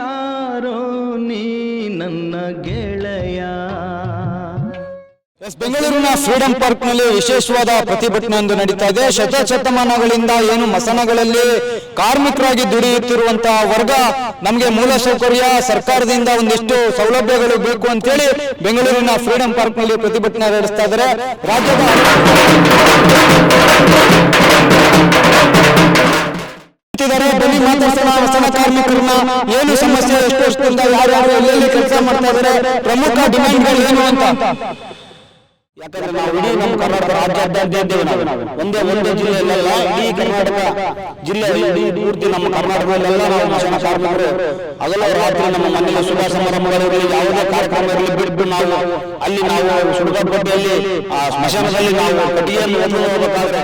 ಯಾರೋ ನೀ ನನ್ನ ಗೆಳೆಯ. ಎಸ್ ಬೆಂಗಳೂರಿನ ಫ್ರೀಡಂ ಪಾರ್ಕ್ನಲ್ಲಿ ವಿಶೇಷವಾದ ಪ್ರತಿಭಟನೆ ಒಂದು ನಡೀತಾ ಇದೆ. ಶತಶತಮಾನಗಳಿಂದ ಏನು ಮಸನಗಳಲ್ಲಿ ಕಾರ್ಮಿಕರಾಗಿ ದುಡಿಯುತ್ತಿರುವಂತಹ ವರ್ಗ ನಮಗೆ ಮೂಲ ಸೌಕರ್ಯ, ಸರ್ಕಾರದಿಂದ ಒಂದಿಷ್ಟು ಸೌಲಭ್ಯಗಳು ಬೇಕು ಅಂತೇಳಿ ಬೆಂಗಳೂರಿನ ಫ್ರೀಡಂ ಪಾರ್ಕ್ನಲ್ಲಿ ಪ್ರತಿಭಟನೆ ನಡೆಸ್ತಾ ಇದ್ದಾರೆ. ರಾಜ್ಯದ ನಿಂತಿದ್ದಾರೆ. ಬನ್ನಿ, ಮಾತಾಡ್ಸೋಣ, ವಸನ ಕಾರ್ಮಿಕರನ್ನ. ಏನು ಸಮಸ್ಯೆ, ಎಷ್ಟು ವರ್ಷದಿಂದ ಯಾರ್ಯಾರು ಎಲ್ಲೆಲ್ಲಿ ಕೆಲಸ ಮಾಡ್ತಾ ಇದ್ದಾರೆ, ಪ್ರಮುಖ ಡಿಮ್ಯಾಂಡ್ಗಳು ಏನು ಅಂತ. ಯಾಕಂದ್ರೆ ನಾವು ಇಡೀ ನಮ್ಮ ಕರ್ನಾಟಕ ರಾಜ್ಯಾದ್ಯಂತ ಇದ್ದೇವೆ ನಾವು. ಒಂದೇ ಒಂದೇ ಜಿಲ್ಲೆಯಲ್ಲೆಲ್ಲ ಇಡೀ ಕರ್ನಾಟಕ ಜಿಲ್ಲೆಯಲ್ಲಿ ಇಡೀ ಪೂರ್ತಿ ನಮ್ಮ ಕರ್ನಾಟಕದಲ್ಲೆಲ್ಲ ನಾವು ವಸನ ಕಾರ್ಮಿಕರು. ಅದೆಲ್ಲ ರಾತ್ರಿ ನಮ್ಮ ಮನೆಯ ಶುಭ ಸಮಾರಂಭಗಳಲ್ಲಿ ಯಾವುದೇ ಕಾರ್ಯಕ್ರಮದಲ್ಲಿ ಬಿಟ್ಟು ನಾವು ಅಲ್ಲಿ ನಾವು ಸುಡುಗಟ್ಟೆಯಲ್ಲಿ ಆ ಸ್ಮಶಾನದಲ್ಲಿ ನಾವು ಕಟ್ಟಿಗೆಯನ್ನು ಒಂದು ಹೋಗಬೇಕಾದ್ರೆ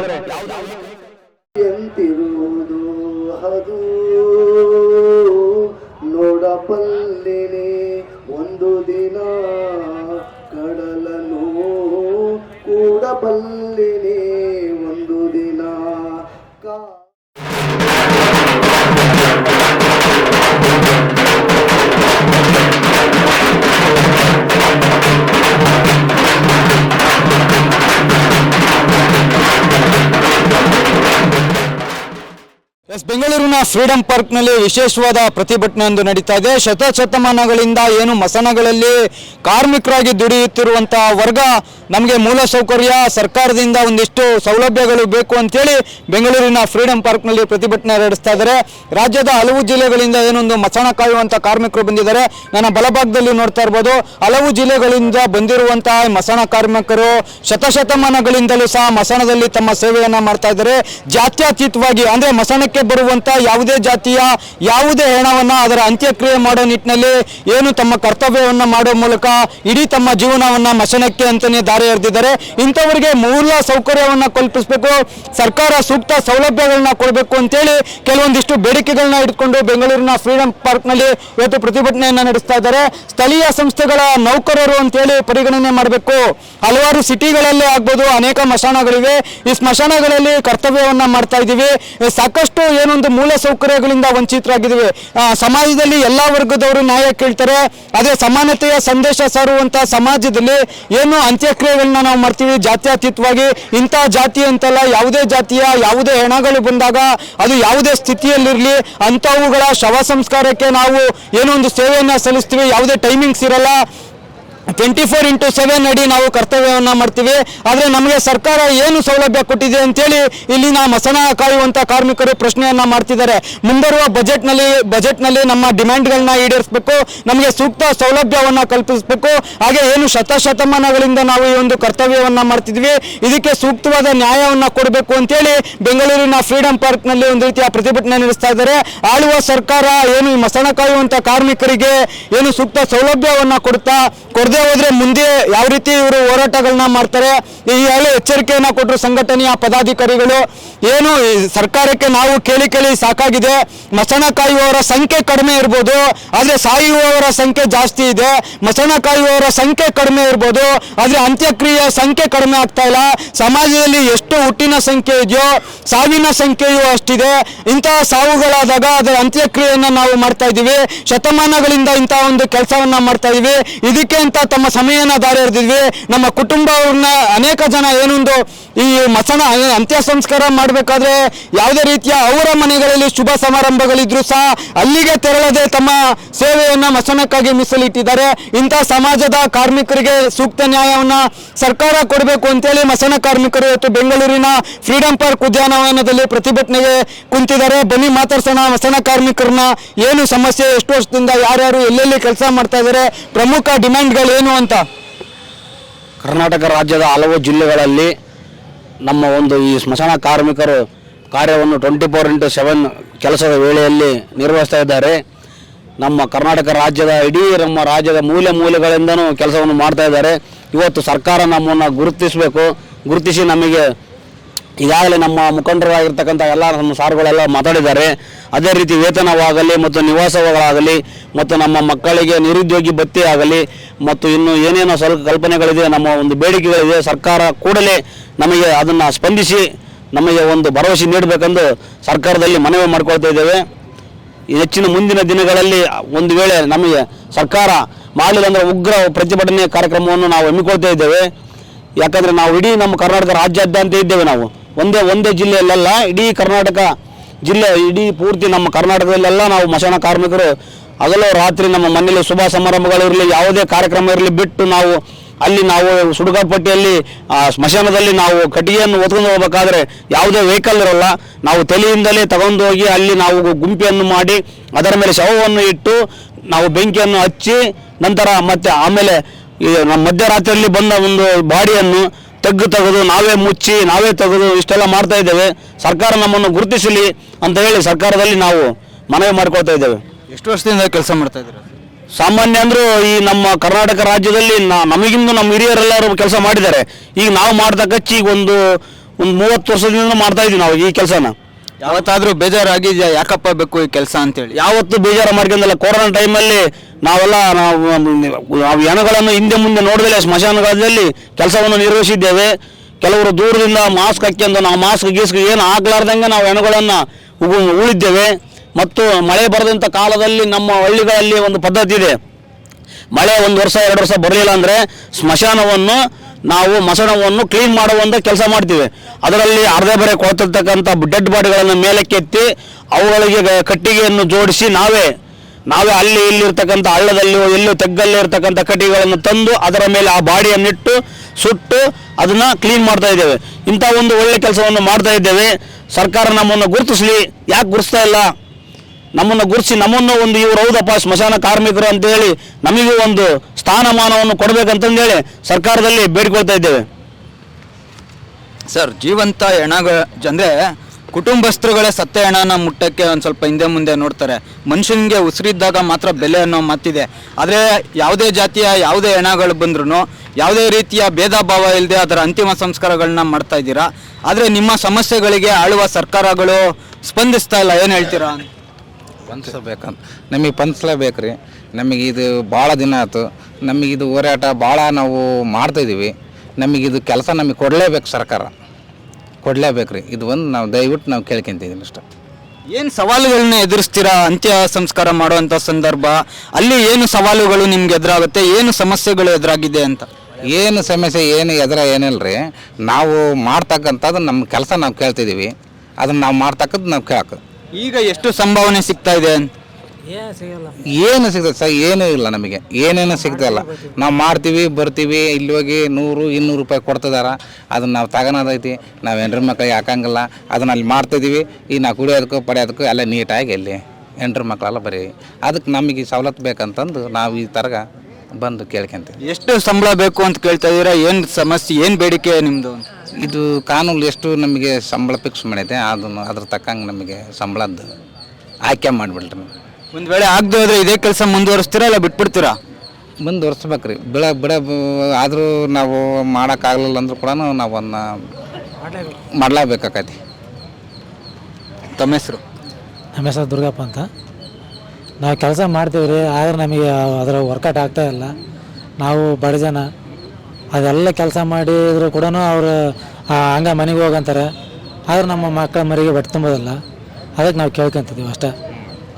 ಎಸ್, ಬೆಂಗಳೂರಿನ ಫ್ರೀಡಂ ಪಾರ್ಕ್ನಲ್ಲಿ ವಿಶೇಷವಾದ ಪ್ರತಿಭಟನೆ ಒಂದು ನಡೀತಾ ಇದೆ. ಶತಶತಮಾನಗಳಿಂದ ಏನು ಮಸನಗಳಲ್ಲಿ ಕಾರ್ಮಿಕರಾಗಿ ದುಡಿಯುತ್ತಿರುವಂತಹ ವರ್ಗ ನಮಗೆ ಮೂಲ ಸೌಕರ್ಯ, ಸರ್ಕಾರದಿಂದ ಒಂದಿಷ್ಟು ಸೌಲಭ್ಯಗಳು ಬೇಕು ಅಂತೇಳಿ ಬೆಂಗಳೂರಿನ ಫ್ರೀಡಂ ಪಾರ್ಕ್ನಲ್ಲಿ ಪ್ರತಿಭಟನೆ ನಡೆಸ್ತಾ ಇದ್ದಾರೆ. ರಾಜ್ಯದ ಹಲವು ಜಿಲ್ಲೆಗಳಿಂದ ಏನೊಂದು ಮಸಣ ಕಾಯುವಂತ ಕಾರ್ಮಿಕರು ಬಂದಿದ್ದಾರೆ. ನನ್ನ ಬಲಭಾಗದಲ್ಲಿ ನೋಡ್ತಾ ಇರ್ಬೋದು, ಹಲವು ಜಿಲ್ಲೆಗಳಿಂದ ಬಂದಿರುವಂತಹ ಮಸಣ ಕಾರ್ಮಿಕರು ಶತಶತಮಾನಗಳಿಂದಲೂ ಸಹ ಮಸಣದಲ್ಲಿ ತಮ್ಮ ಸೇವೆಯನ್ನು ಮಾಡ್ತಾ ಇದ್ದಾರೆ. ಜಾತ್ಯತೀತವಾಗಿ, ಅಂದ್ರೆ ಮಸಣಕ್ಕೆ ಬರುವಂತ ಯಾವುದೇ ಜಾತಿಯ ಯಾವುದೇ ಹೆಣವನ್ನ ಅದರ ಅಂತ್ಯಕ್ರಿಯೆ ಮಾಡೋ ನಿಟ್ಟಿನಲ್ಲಿ ಏನು ತಮ್ಮ ಕರ್ತವ್ಯವನ್ನ ಮಾಡೋ ಮೂಲಕ ಇಡೀ ತಮ್ಮ ಜೀವನವನ್ನ ಮಶನಕ್ಕೆ ಅಂತಾನೆ ದಾರಿ ಎರೆದಿದ್ದಾರೆ. ಇಂಥವರಿಗೆ ಮೂಲ ಸೌಕರ್ಯವನ್ನ ಕಲ್ಪಿಸಬೇಕು, ಸರ್ಕಾರ ಸೂಕ್ತ ಸೌಲಭ್ಯಗಳನ್ನ ಕೊಡಬೇಕು ಅಂತೇಳಿ ಕೆಲವೊಂದಿಷ್ಟು ಬೇಡಿಕೆಗಳನ್ನ ಇಟ್ಕೊಂಡು ಬೆಂಗಳೂರಿನ ಫ್ರೀಡಂ ಪಾರ್ಕ್ನಲ್ಲಿ ಇವತ್ತು ಪ್ರತಿಭಟನೆಯನ್ನ ನಡೆಸ್ತಾ ಇದ್ದಾರೆ. ಸ್ಥಳೀಯ ಸಂಸ್ಥೆಗಳ ನೌಕರರು ಅಂತೇಳಿ ಪರಿಗಣನೆ ಮಾಡಬೇಕು. ಹಲವಾರು ಸಿಟಿಗಳಲ್ಲೇ ಆಗ್ಬೋದು ಅನೇಕ ಮಶಾನಗಳಿವೆ. ಈ ಸ್ಮಶಾನಗಳಲ್ಲಿ ಕರ್ತವ್ಯವನ್ನ ಮಾಡ್ತಾ ಇದ್ದೀವಿ ಸಾಕಷ್ಟು ಏನೊಂದು ಮೂಲ ಸೌಕರ್ಯಗಳಿಂದ ವಂಚಿತರಾಗಿದ್ದೀವಿ. ಸಮಾಜದಲ್ಲಿ ಎಲ್ಲಾ ವರ್ಗದವರು ನ್ಯಾಯ ಕೇಳ್ತಾರೆ. ಅದೇ ಸಮಾನತೆಯ ಸಂದೇಶ ಸಾರುವಂತ ಸಮಾಜದಲ್ಲಿ ಏನು ಅಂತ್ಯಕ್ರಿಯೆಗಳನ್ನ ನಾವು ಮಾಡ್ತೀವಿ? ಜಾತ್ಯತೀತವಾಗಿ ಇಂಥ ಜಾತಿ ಅಂತಲ್ಲ, ಯಾವುದೇ ಜಾತಿಯ ಯಾವುದೇ ಹೆಣಗಳು ಬಂದಾಗ ಅದು ಯಾವುದೇ ಸ್ಥಿತಿಯಲ್ಲಿರಲಿ, ಅಂಥವುಗಳ ಶವ ಸಂಸ್ಕಾರಕ್ಕೆ ನಾವು ಏನೋ ಒಂದು ಸೇವೆಯನ್ನು ಸಲ್ಲಿಸ್ತೀವಿ, ಯಾವುದೇ ಟೈಮಿಂಗ್ಸ್ ಇರಲ್ಲ. ಟ್ವೆಂಟಿ ಫೋರ್ ಇಂಟು ಸೆವೆನ್ ಅಡಿ ನಾವು ಕರ್ತವ್ಯವನ್ನು ಮಾಡ್ತೀವಿ. ಆದರೆ ನಮಗೆ ಸರ್ಕಾರ ಏನು ಸೌಲಭ್ಯ ಕೊಟ್ಟಿದೆ ಅಂತೇಳಿ ಇಲ್ಲಿನ ಮಸಣ ಕಾಯುವಂಥ ಕಾರ್ಮಿಕರು ಪ್ರಶ್ನೆಯನ್ನ ಮಾಡ್ತಿದ್ದಾರೆ. ಮುಂಬರುವ ಬಜೆಟ್ನಲ್ಲಿ ಬಜೆಟ್ನಲ್ಲಿ ನಮ್ಮ ಡಿಮ್ಯಾಂಡ್ಗಳನ್ನ ಈಡೇರಿಸಬೇಕು, ನಮಗೆ ಸೂಕ್ತ ಸೌಲಭ್ಯವನ್ನು ಕಲ್ಪಿಸಬೇಕು, ಹಾಗೆ ಏನು ಶತಶತಮಾನಗಳಿಂದ ನಾವು ಈ ಒಂದು ಕರ್ತವ್ಯವನ್ನ ಮಾಡ್ತಿದ್ವಿ. ಇದಕ್ಕೆ ಸೂಕ್ತವಾದ ನ್ಯಾಯವನ್ನು ಕೊಡಬೇಕು ಅಂತೇಳಿ ಬೆಂಗಳೂರಿನ ಫ್ರೀಡಂ ಪಾರ್ಕ್ನಲ್ಲಿ ಒಂದು ರೀತಿಯ ಪ್ರತಿಭಟನೆ ನಡೆಸ್ತಾ ಇದ್ದಾರೆ. ಆಳುವ ಸರ್ಕಾರ ಏನು ಈ ಮಸಣ ಕಾಯುವಂಥ ಕಾರ್ಮಿಕರಿಗೆ ಏನು ಸೂಕ್ತ ಸೌಲಭ್ಯವನ್ನ ಕೊಡ್ತಾ ಕೊಡದೆ ಹೋದ್ರೆ ಮುಂದೆ ಯಾವ ರೀತಿ ಇವರು ಹೋರಾಟಗಳನ್ನ ಮಾಡ್ತಾರೆ, ಈ ಹೇಳಿ ಎಚ್ಚರಿಕೆಯನ್ನ ಕೊಟ್ಟರು ಸಂಘಟನೆಯ ಪದಾಧಿಕಾರಿಗಳು, ಏನು ಸರ್ಕಾರಕ್ಕೆ ನಾವು ಕೇಳಿ ಕೇಳಿ ಸಾಕಾಗಿದೆ, ಮಸಣ ಕಾಯುವವರ ಸಂಖ್ಯೆ ಕಡಿಮೆ ಇರ್ಬೋದು, ಆದರೆ ಸಾಯುವವರ ಸಂಖ್ಯೆ ಜಾಸ್ತಿ ಇದೆ, ಮಸಣ ಕಾಯುವವರ ಸಂಖ್ಯೆ ಕಡಿಮೆ ಇರ್ಬೋದು, ಆದರೆ ಅಂತ್ಯಕ್ರಿಯೆ ಸಂಖ್ಯೆ ಕಡಿಮೆ ಆಗ್ತಾ ಇಲ್ಲ, ಸಮಾಜದಲ್ಲಿ ಎಷ್ಟು ಹುಟ್ಟಿನ ಸಂಖ್ಯೆ ಇದೆಯೋ, ಸಾವಿನ ಸಂಖ್ಯೆಯೂ ಅಷ್ಟಿದೆ, ಇಂತಹ ಸಾವುಗಳಾದಾಗ ಅದರ ಅಂತ್ಯಕ್ರಿಯೆಯನ್ನು ನಾವು ಮಾಡ್ತಾ ಇದ್ದೀವಿ ಶತಮಾನಗಳಿಂದ ಇಂತಹ ಒಂದು ಕೆಲಸವನ್ನ ಮಾಡ್ತಾ ಇದೀವಿ, ಇದಕ್ಕೆ ಅಂತ ತಮ್ಮ ಸಮಯನ ದಾರಿ ನಮ್ಮ ಕುಟುಂಬವನ್ನ ಅನೇಕ ಜನ ಏನೊಂದು ಈ ಮಸಣ ಅಂತ್ಯ ಸಂಸ್ಕಾರ ಮಾಡಬೇಕಾದ್ರೆ ಯಾವುದೇ ರೀತಿಯ ಅವರ ಮನೆಗಳಲ್ಲಿ ಶುಭ ಸಮಾರಂಭಗಳಿದ್ರು ಸಹ ಅಲ್ಲಿಗೆ ತೆರಳದೆ ತಮ್ಮ ಸೇವೆಯನ್ನ ಮಸಣಕ್ಕಾಗಿ ಮೀಸಲಿಟ್ಟಿದ್ದಾರೆ. ಇಂಥ ಸಮಾಜದ ಕಾರ್ಮಿಕರಿಗೆ ಸೂಕ್ತ ನ್ಯಾಯವನ್ನ ಸರ್ಕಾರ ಕೊಡಬೇಕು ಅಂತೇಳಿ ಮಸಣ ಕಾರ್ಮಿಕರು ಇವತ್ತು ಬೆಂಗಳೂರಿನ ಫ್ರೀಡಂ ಪಾರ್ಕ್ ಉದ್ಯಾನವನದಲ್ಲಿ ಪ್ರತಿಭಟನೆಗೆ ಕುಂತಿದ್ದಾರೆ. ಬನ್ನಿ ಮಾತಾಡ್ಸೋಣ, ಮಸಣ ಕಾರ್ಮಿಕರನ್ನ ಏನು ಸಮಸ್ಯೆ, ಎಷ್ಟು ವರ್ಷದಿಂದ ಯಾರ್ಯಾರು ಎಲ್ಲೆಲ್ಲಿ ಕೆಲಸ ಮಾಡ್ತಾ ಇದ್ದಾರೆ. ಪ್ರಮುಖ ಡಿಮ್ಯಾಂಡ್ಗಳು ಏನು ಅಂತ? ಕರ್ನಾಟಕ ರಾಜ್ಯದ ಹಲವು ಜಿಲ್ಲೆಗಳಲ್ಲಿ ನಮ್ಮ ಒಂದು ಈ ಸ್ಮಶಾನ ಕಾರ್ಮಿಕರು ಕಾರ್ಯವನ್ನು ಟ್ವೆಂಟಿ ಫೋರ್ ಇಂಟು ಸೆವೆನ್ ಕೆಲಸದ ವೇಳೆಯಲ್ಲಿ ನಿರ್ವಹಿಸ್ತಾ ಇದ್ದಾರೆ. ನಮ್ಮ ಕರ್ನಾಟಕ ರಾಜ್ಯದ ಇಡೀ ನಮ್ಮ ರಾಜ್ಯದ ಮೂಲೆ ಮೂಲೆಗಳಿಂದನೂ ಕೆಲಸವನ್ನು ಮಾಡ್ತಾ ಇದ್ದಾರೆ. ಇವತ್ತು ಸರ್ಕಾರ ನಮ್ಮನ್ನು ಗುರುತಿಸಬೇಕು. ಗುರುತಿಸಿ ನಮಗೆ ಈಗಾಗಲೇ ನಮ್ಮ ಮುಖಂಡರಾಗಿರ್ತಕ್ಕಂಥ ಎಲ್ಲ ನಮ್ಮ ಸಾರುಗಳೆಲ್ಲ ಮಾತಾಡಿದ್ದಾರೆ. ಅದೇ ರೀತಿ ವೇತನವಾಗಲಿ ಮತ್ತು ನಿವಾಸಗಳಾಗಲಿ ಮತ್ತು ನಮ್ಮ ಮಕ್ಕಳಿಗೆ ನಿರುದ್ಯೋಗಿ ಭತ್ಯೆ ಆಗಲಿ ಮತ್ತು ಇನ್ನು ಏನೇನೋ ಸ್ವಲ್ಪ ಕಲ್ಪನೆಗಳಿದೆ, ನಮ್ಮ ಒಂದು ಬೇಡಿಕೆಗಳಿದೆ, ಸರ್ಕಾರ ಕೂಡಲೇ ನಮಗೆ ಅದನ್ನು ಸ್ಪಂದಿಸಿ ನಮಗೆ ಒಂದು ಭರವಸೆ ನೀಡಬೇಕೆಂದು ಸರ್ಕಾರದಲ್ಲಿ ಮನವಿ ಮಾಡ್ಕೊಳ್ತಾ ಇದ್ದೇವೆ. ಹೆಚ್ಚಿನ ಮುಂದಿನ ದಿನಗಳಲ್ಲಿ ಒಂದು ವೇಳೆ ನಮಗೆ ಸರ್ಕಾರ ಮಾಡಲಿಲ್ಲ ಉಗ್ರ ಪ್ರತಿಭಟನೆ ಕಾರ್ಯಕ್ರಮವನ್ನು ನಾವು ಹಮ್ಮಿಕೊಳ್ತಾ ಇದ್ದೇವೆ. ಯಾಕಂದರೆ ನಾವು ಇಡೀ ನಮ್ಮ ಕರ್ನಾಟಕ ರಾಜ್ಯಾದ್ಯಂತ ಇದ್ದೇವೆ ನಾವು. ಒಂದೇ ಒಂದೇ ಜಿಲ್ಲೆಯಲ್ಲೆಲ್ಲ ಇಡೀ ಕರ್ನಾಟಕ ಜಿಲ್ಲೆ, ಇಡೀ ಪೂರ್ತಿ ನಮ್ಮ ಕರ್ನಾಟಕದಲ್ಲೆಲ್ಲ ನಾವು ಮಶಾನ ಕಾರ್ಮಿಕರು. ಹಗಲು ರಾತ್ರಿ ನಮ್ಮ ಮನೆಯಲ್ಲಿ ಶುಭ ಸಮಾರಂಭಗಳಿರಲಿ ಯಾವುದೇ ಕಾರ್ಯಕ್ರಮ ಇರಲಿ, ಬಿಟ್ಟು ನಾವು ಅಲ್ಲಿ ನಾವು ಸುಡುಗಾಪಟ್ಟಿಯಲ್ಲಿ ಸ್ಮಶಾನದಲ್ಲಿ ನಾವು ಕಟ್ಟಿಗೆಯನ್ನು ಒತ್ಕೊಂಡು ಹೋಗ್ಬೇಕಾದ್ರೆ ಯಾವುದೇ ವೆಹಿಕಲ್ ಇರಲ್ಲ. ನಾವು ತಲೆಯಿಂದಲೇ ತಗೊಂಡು ಹೋಗಿ ಅಲ್ಲಿ ನಾವು ಗುಂಪಿಯನ್ನು ಮಾಡಿ, ಅದರ ಮೇಲೆ ಶವವನ್ನು ಇಟ್ಟು ನಾವು ಬೆಂಕಿಯನ್ನು ಹಚ್ಚಿ, ನಂತರ ಮತ್ತೆ ಆಮೇಲೆ ನಮ್ಮ ಮಧ್ಯರಾತ್ರಿಯಲ್ಲಿ ಬಂದ ಒಂದು ಬಾಡಿಯನ್ನು ತೆಗ್ಗು ತೆಗೆದು ನಾವೇ ಮುಚ್ಚಿ ನಾವೇ ತೆಗೆದು ಇಷ್ಟೆಲ್ಲ ಮಾಡ್ತಾ ಇದ್ದೇವೆ. ಸರ್ಕಾರ ನಮ್ಮನ್ನು ಗುರುತಿಸಲಿ ಅಂತ ಹೇಳಿ ಸರ್ಕಾರದಲ್ಲಿ ನಾವು ಮನವಿ ಮಾಡ್ಕೊಳ್ತಾ ಇದ್ದೇವೆ. ಎಷ್ಟು ವರ್ಷದಿಂದ ಕೆಲಸ ಮಾಡ್ತಾ ಇದ್ದೀರಾ? ಸಾಮಾನ್ಯ ಅಂದ್ರೆ ಈ ನಮ್ಮ ಕರ್ನಾಟಕ ರಾಜ್ಯದಲ್ಲಿ ನಾ- ನಮಗಿಂತ ನಮ್ಮ ಹಿರಿಯರೆಲ್ಲರೂ ಕೆಲಸ ಮಾಡಿದ್ದಾರೆ. ಈಗ ನಾವು ಮಾಡ್ತಕ್ಕಚ್ಚಿ ಈಗ ಒಂದು ಒಂದು ಮೂವತ್ತು ವರ್ಷದಿಂದ ಮಾಡ್ತಾ ಇದ್ದೀವಿ ನಾವು ಈ ಕೆಲಸನ. ಯಾವತ್ತಾದ್ರೂ ಬೇಜಾರಾಗಿದ್ಯಾ? ಯಾಕಪ್ಪ ಬೇಕು ಈ ಕೆಲಸ ಅಂತೇಳಿ? ಯಾವತ್ತೂ ಬೇಜಾರು ಮಾಡ್ಕೊಂಡಲ್ಲ. ಕೊರೋನಾ ಟೈಮಲ್ಲಿ ನಾವೆಲ್ಲ ನಾವು ಹೆಣಗಳನ್ನು ಹಿಂದೆ ಮುಂದೆ ನೋಡಿದ್ರೆ ಸ್ಮಶಾನಗಳಲ್ಲಿ ಕೆಲಸವನ್ನು ನಿರ್ವಹಿಸಿದ್ದೇವೆ. ಕೆಲವರು ದೂರದಿಂದ ಮಾಸ್ಕ್ ಹಾಕ್ಯಂದು ನಾವು ಮಾಸ್ಕ್ ಗೀಸ್ಕ್ ಏನು ಹಾಕ್ಲಾರ್ದಂಗೆ ನಾವು ಹೆಣಗಳನ್ನು ಉಳಿದ್ದೇವೆ. ಮತ್ತು ಮಳೆ ಬರದಂಥ ಕಾಲದಲ್ಲಿ ನಮ್ಮ ಹಳ್ಳಿಗಳಲ್ಲಿ ಒಂದು ಪದ್ಧತಿ ಇದೆ. ಮಳೆ ಒಂದು ವರ್ಷ, ಎರಡು ವರ್ಷ ಬರಲಿಲ್ಲ ಅಂದರೆ ಸ್ಮಶಾನವನ್ನು ನಾವು ಮಸಣವನ್ನು ಕ್ಲೀನ್ ಮಾಡುವಂಥ ಕೆಲಸ ಮಾಡ್ತೀವಿ. ಅದರಲ್ಲಿ ಅರ್ಧ ಬರೆ ಕೊಳ್ತಿರ್ತಕ್ಕಂಥ ಡೆಡ್ ಬಾಡಿಗಳನ್ನು ಮೇಲಕ್ಕೆತ್ತಿ ಅವುಗಳಿಗೆ ಕಟ್ಟಿಗೆಯನ್ನು ಜೋಡಿಸಿ ನಾವೇ ನಾವೇ ಅಲ್ಲಿ ಇಲ್ಲಿರ್ತಕ್ಕಂಥ ಹಳ್ಳದಲ್ಲಿ ಎಲ್ಲೂ ತೆಗ್ಗಲ್ಲಿ ಇರ್ತಕ್ಕಂಥ ಕಟ್ಟಿಗೆಗಳನ್ನು ತಂದು ಅದರ ಮೇಲೆ ಆ ಬಾಡಿಯನ್ನಿಟ್ಟು ಸುಟ್ಟು ಅದನ್ನ ಕ್ಲೀನ್ ಮಾಡ್ತಾ ಇದ್ದೇವೆ. ಇಂಥ ಒಂದು ಒಳ್ಳೆ ಕೆಲಸವನ್ನು ಮಾಡ್ತಾ ಇದ್ದೇವೆ. ಸರ್ಕಾರ ನಮ್ಮನ್ನು ಗುರುತಿಸಲಿ. ಯಾಕೆ ಗುರುತಿಸ್ತಾ ಇಲ್ಲ? ನಮ್ಮನ್ನು ಗುರುಸಿ ನಮ್ಮನ್ನು ಒಂದು ಇವರು ಹೌದಪ್ಪ ಸ್ಮಶಾನ ಕಾರ್ಮಿಕರು ಅಂತ ಹೇಳಿ ನಮಗೂ ಒಂದು ಸ್ಥಾನಮಾನವನ್ನು ಕೊಡಬೇಕಂತಂದೇಳಿ ಸರ್ಕಾರದಲ್ಲಿ ಬೇಡಿಕೊಳ್ತಾ ಇದ್ದೇವೆ. ಸರ್, ಜೀವಂತ ಹೆಣಗ ಅಂದರೆ ಕುಟುಂಬಸ್ಥರುಗಳೇ ಸತ್ತ ಹೆಣನ ಮುಟ್ಟಕ್ಕೆ ಒಂದು ಸ್ವಲ್ಪ ಹಿಂದೆ ಮುಂದೆ ನೋಡ್ತಾರೆ. ಮನುಷ್ಯನಿಗೆ ಉಸಿರಿದ್ದಾಗ ಮಾತ್ರ ಬೆಲೆ ಅನ್ನೋ ಮಾತಿದೆ. ಆದರೆ ಯಾವುದೇ ಜಾತಿಯ ಯಾವುದೇ ಹೆಣಗಳು ಬಂದ್ರೂ ಯಾವುದೇ ರೀತಿಯ ಭೇದ ಭಾವ ಇಲ್ಲದೆ ಅದರ ಅಂತಿಮ ಸಂಸ್ಕಾರಗಳನ್ನ ಮಾಡ್ತಾ ಇದ್ದೀರಾ? ಆದರೆ ನಿಮ್ಮ ಸಮಸ್ಯೆಗಳಿಗೆ ಆಳುವ ಸರ್ಕಾರಗಳು ಸ್ಪಂದಿಸ್ತಾ ಇಲ್ಲ. ಏನು ಹೇಳ್ತೀರಾ? ಪಂಚಬೇಕಂತ ನಮಗೆ ಪಂಚಲೇಬೇಕು ರೀ ನಮಗೆ ಇದು ಭಾಳ ದಿನ ಆಯ್ತು. ನಮಗಿದು ಹೋರಾಟ ಭಾಳ ನಾವು ಮಾಡ್ತಾಯಿದ್ದೀವಿ ನಮಗಿದು ಕೆಲಸ ನಮಗೆ ಕೊಡಲೇಬೇಕು ಸರ್ಕಾರ. ಕೊಡಲೇಬೇಕು ರೀ ಇದು ಒಂದು ನಾವು ದಯವಿಟ್ಟು ನಾವು ಕೇಳ್ಕೊಂತಿದ್ದೀನಿ ಅಷ್ಟೇ. ಏನು ಸವಾಲುಗಳನ್ನ ಎದುರಿಸ್ತೀರಾ? ಅಂತ್ಯ ಸಂಸ್ಕಾರ ಮಾಡುವಂಥ ಸಂದರ್ಭ ಅಲ್ಲಿ ಏನು ಸವಾಲುಗಳು ನಿಮ್ಗೆ ಎದುರಾಗುತ್ತೆ ಏನು ಸಮಸ್ಯೆಗಳು ಎದುರಾಗಿದೆ ಅಂತ? ಏನು ಸಮಸ್ಯೆ ಏನು ಎದುರ ಏನಿಲ್ಲ ರೀ ನಾವು ಮಾಡ್ತಕ್ಕಂಥದ್ದು ನಮ್ಮ ಕೆಲಸ ನಾವು ಕೇಳ್ತಿದ್ದೀವಿ ಅದನ್ನು ನಾವು ಮಾಡ್ತಕ್ಕದ್ದು ನಾವು ಕೇಳಕ್ಕೆ ಈಗ ಎಷ್ಟು ಸಂಭಾವನೆ ಸಿಗ್ತಾ ಇದೆ ಅಂತ? ಏನು ಸಿಗ್ತದೆ ಸರ್ ಏನೂ ಇಲ್ಲ ನಮಗೆ. ಏನೇನು ಸಿಗ್ತಾಯಿಲ್ಲ ನಾವು ಮಾಡ್ತೀವಿ ಬರ್ತೀವಿ ಇಲ್ಲಿ ಹೋಗಿ ನೂರು ಇನ್ನೂರು ರೂಪಾಯಿ ಕೊಡ್ತಿದಾರ. ಅದನ್ನು ನಾವು ತಗೊಳೋದೈತಿ ನಾವು ಹೆಂಡ್ರ ಮಕ್ಕಳಿಗೆ ಹಾಕಂಗಿಲ್ಲ. ಅದನ್ನ ಅಲ್ಲಿ ಮಾಡ್ತಿದ್ದೀವಿ ಈಗ ನಾವು ಕುಡಿಯೋದಕ್ಕೂ ಪಡೆಯೋದಕ್ಕೂ ಎಲ್ಲ ನೀಟಾಗಿ ಇಲ್ಲಿ ಹೆಂಡ್ರ ಮಕ್ಕಳೆಲ್ಲ ಬರೀ. ಅದಕ್ಕೆ ನಮಗೆ ಸವಲತ್ತು ಬೇಕಂತಂದು ನಾವು ಈ ಥರಗ ಬಂದು ಕೇಳ್ಕೊಂತೀವಿ. ಎಷ್ಟು ಸಂಬಳ ಬೇಕು ಅಂತ ಕೇಳ್ತಾ ಇದ್ದೀರಾ? ಏನು ಸಮಸ್ಯೆ ಏನು ಬೇಡಿಕೆ ನಿಮ್ಮದು ಇದು ಕಾನೂನು ಎಷ್ಟು ನಮಗೆ ಸಂಬಳ ಫಿಕ್ಸ್ ಮಾಡೈತೆ ಅದನ್ನು ಅದ್ರ ತಕ್ಕಂಗೆ ನಮಗೆ ಸಂಬಳದ್ದು ಆಯ್ಕೆ ಮಾಡಿಬಿಡ್ರಿ ಒಂದು ವೇಳೆ ಆಗದೆ ಹೋದ್ರೆ ಇದೇ ಕೆಲಸ ಮುಂದುವರಿಸ್ತೀರಾ ಇಲ್ಲ ಬಿಟ್ಬಿಡ್ತೀರಾ? ಮುಂದುವರ್ಸ್ಬೇಕು ರೀ ಬಿಡ ಬಿಡ ಆದರೂ ನಾವು ಮಾಡೋಕ್ಕಾಗಲಿಲ್ಲ ಅಂದ್ರೂ ಕೂಡ ನಾವು ಅದನ್ನ ಮಾಡಲೇಬೇಕಾಕತಿ ತಮ್ಮ ಹೆಸರು ನಮ್ಮ ಹೆಸರು ದುರ್ಗಪ್ಪ ಅಂತ. ನಾವು ಕೆಲಸ ಮಾಡ್ತೀವಿ ರೀ ಆದ್ರೆ ನಮಗೆ ಅದರ ವರ್ಕೌಟ್ ಆಗ್ತಾ ಇಲ್ಲ. ನಾವು ಬಡ ಜನ. ಅದೆಲ್ಲ ಕೆಲಸ ಮಾಡಿದ್ರು ಕೂಡ ಅವರು ಹಂಗೆ ಮನೆಗೆ ಹೋಗಂತಾರೆ. ಆದ್ರೆ ನಮ್ಮ ಮಕ್ಕಳ ಮರಿಗೆ ಬಟ್ಟೆ ತುಂಬೋದಲ್ಲ. ಅದಕ್ಕೆ ನಾವು ಕೇಳ್ಕೊಂತಿದ್ದೀವಿ ಅಷ್ಟೇ.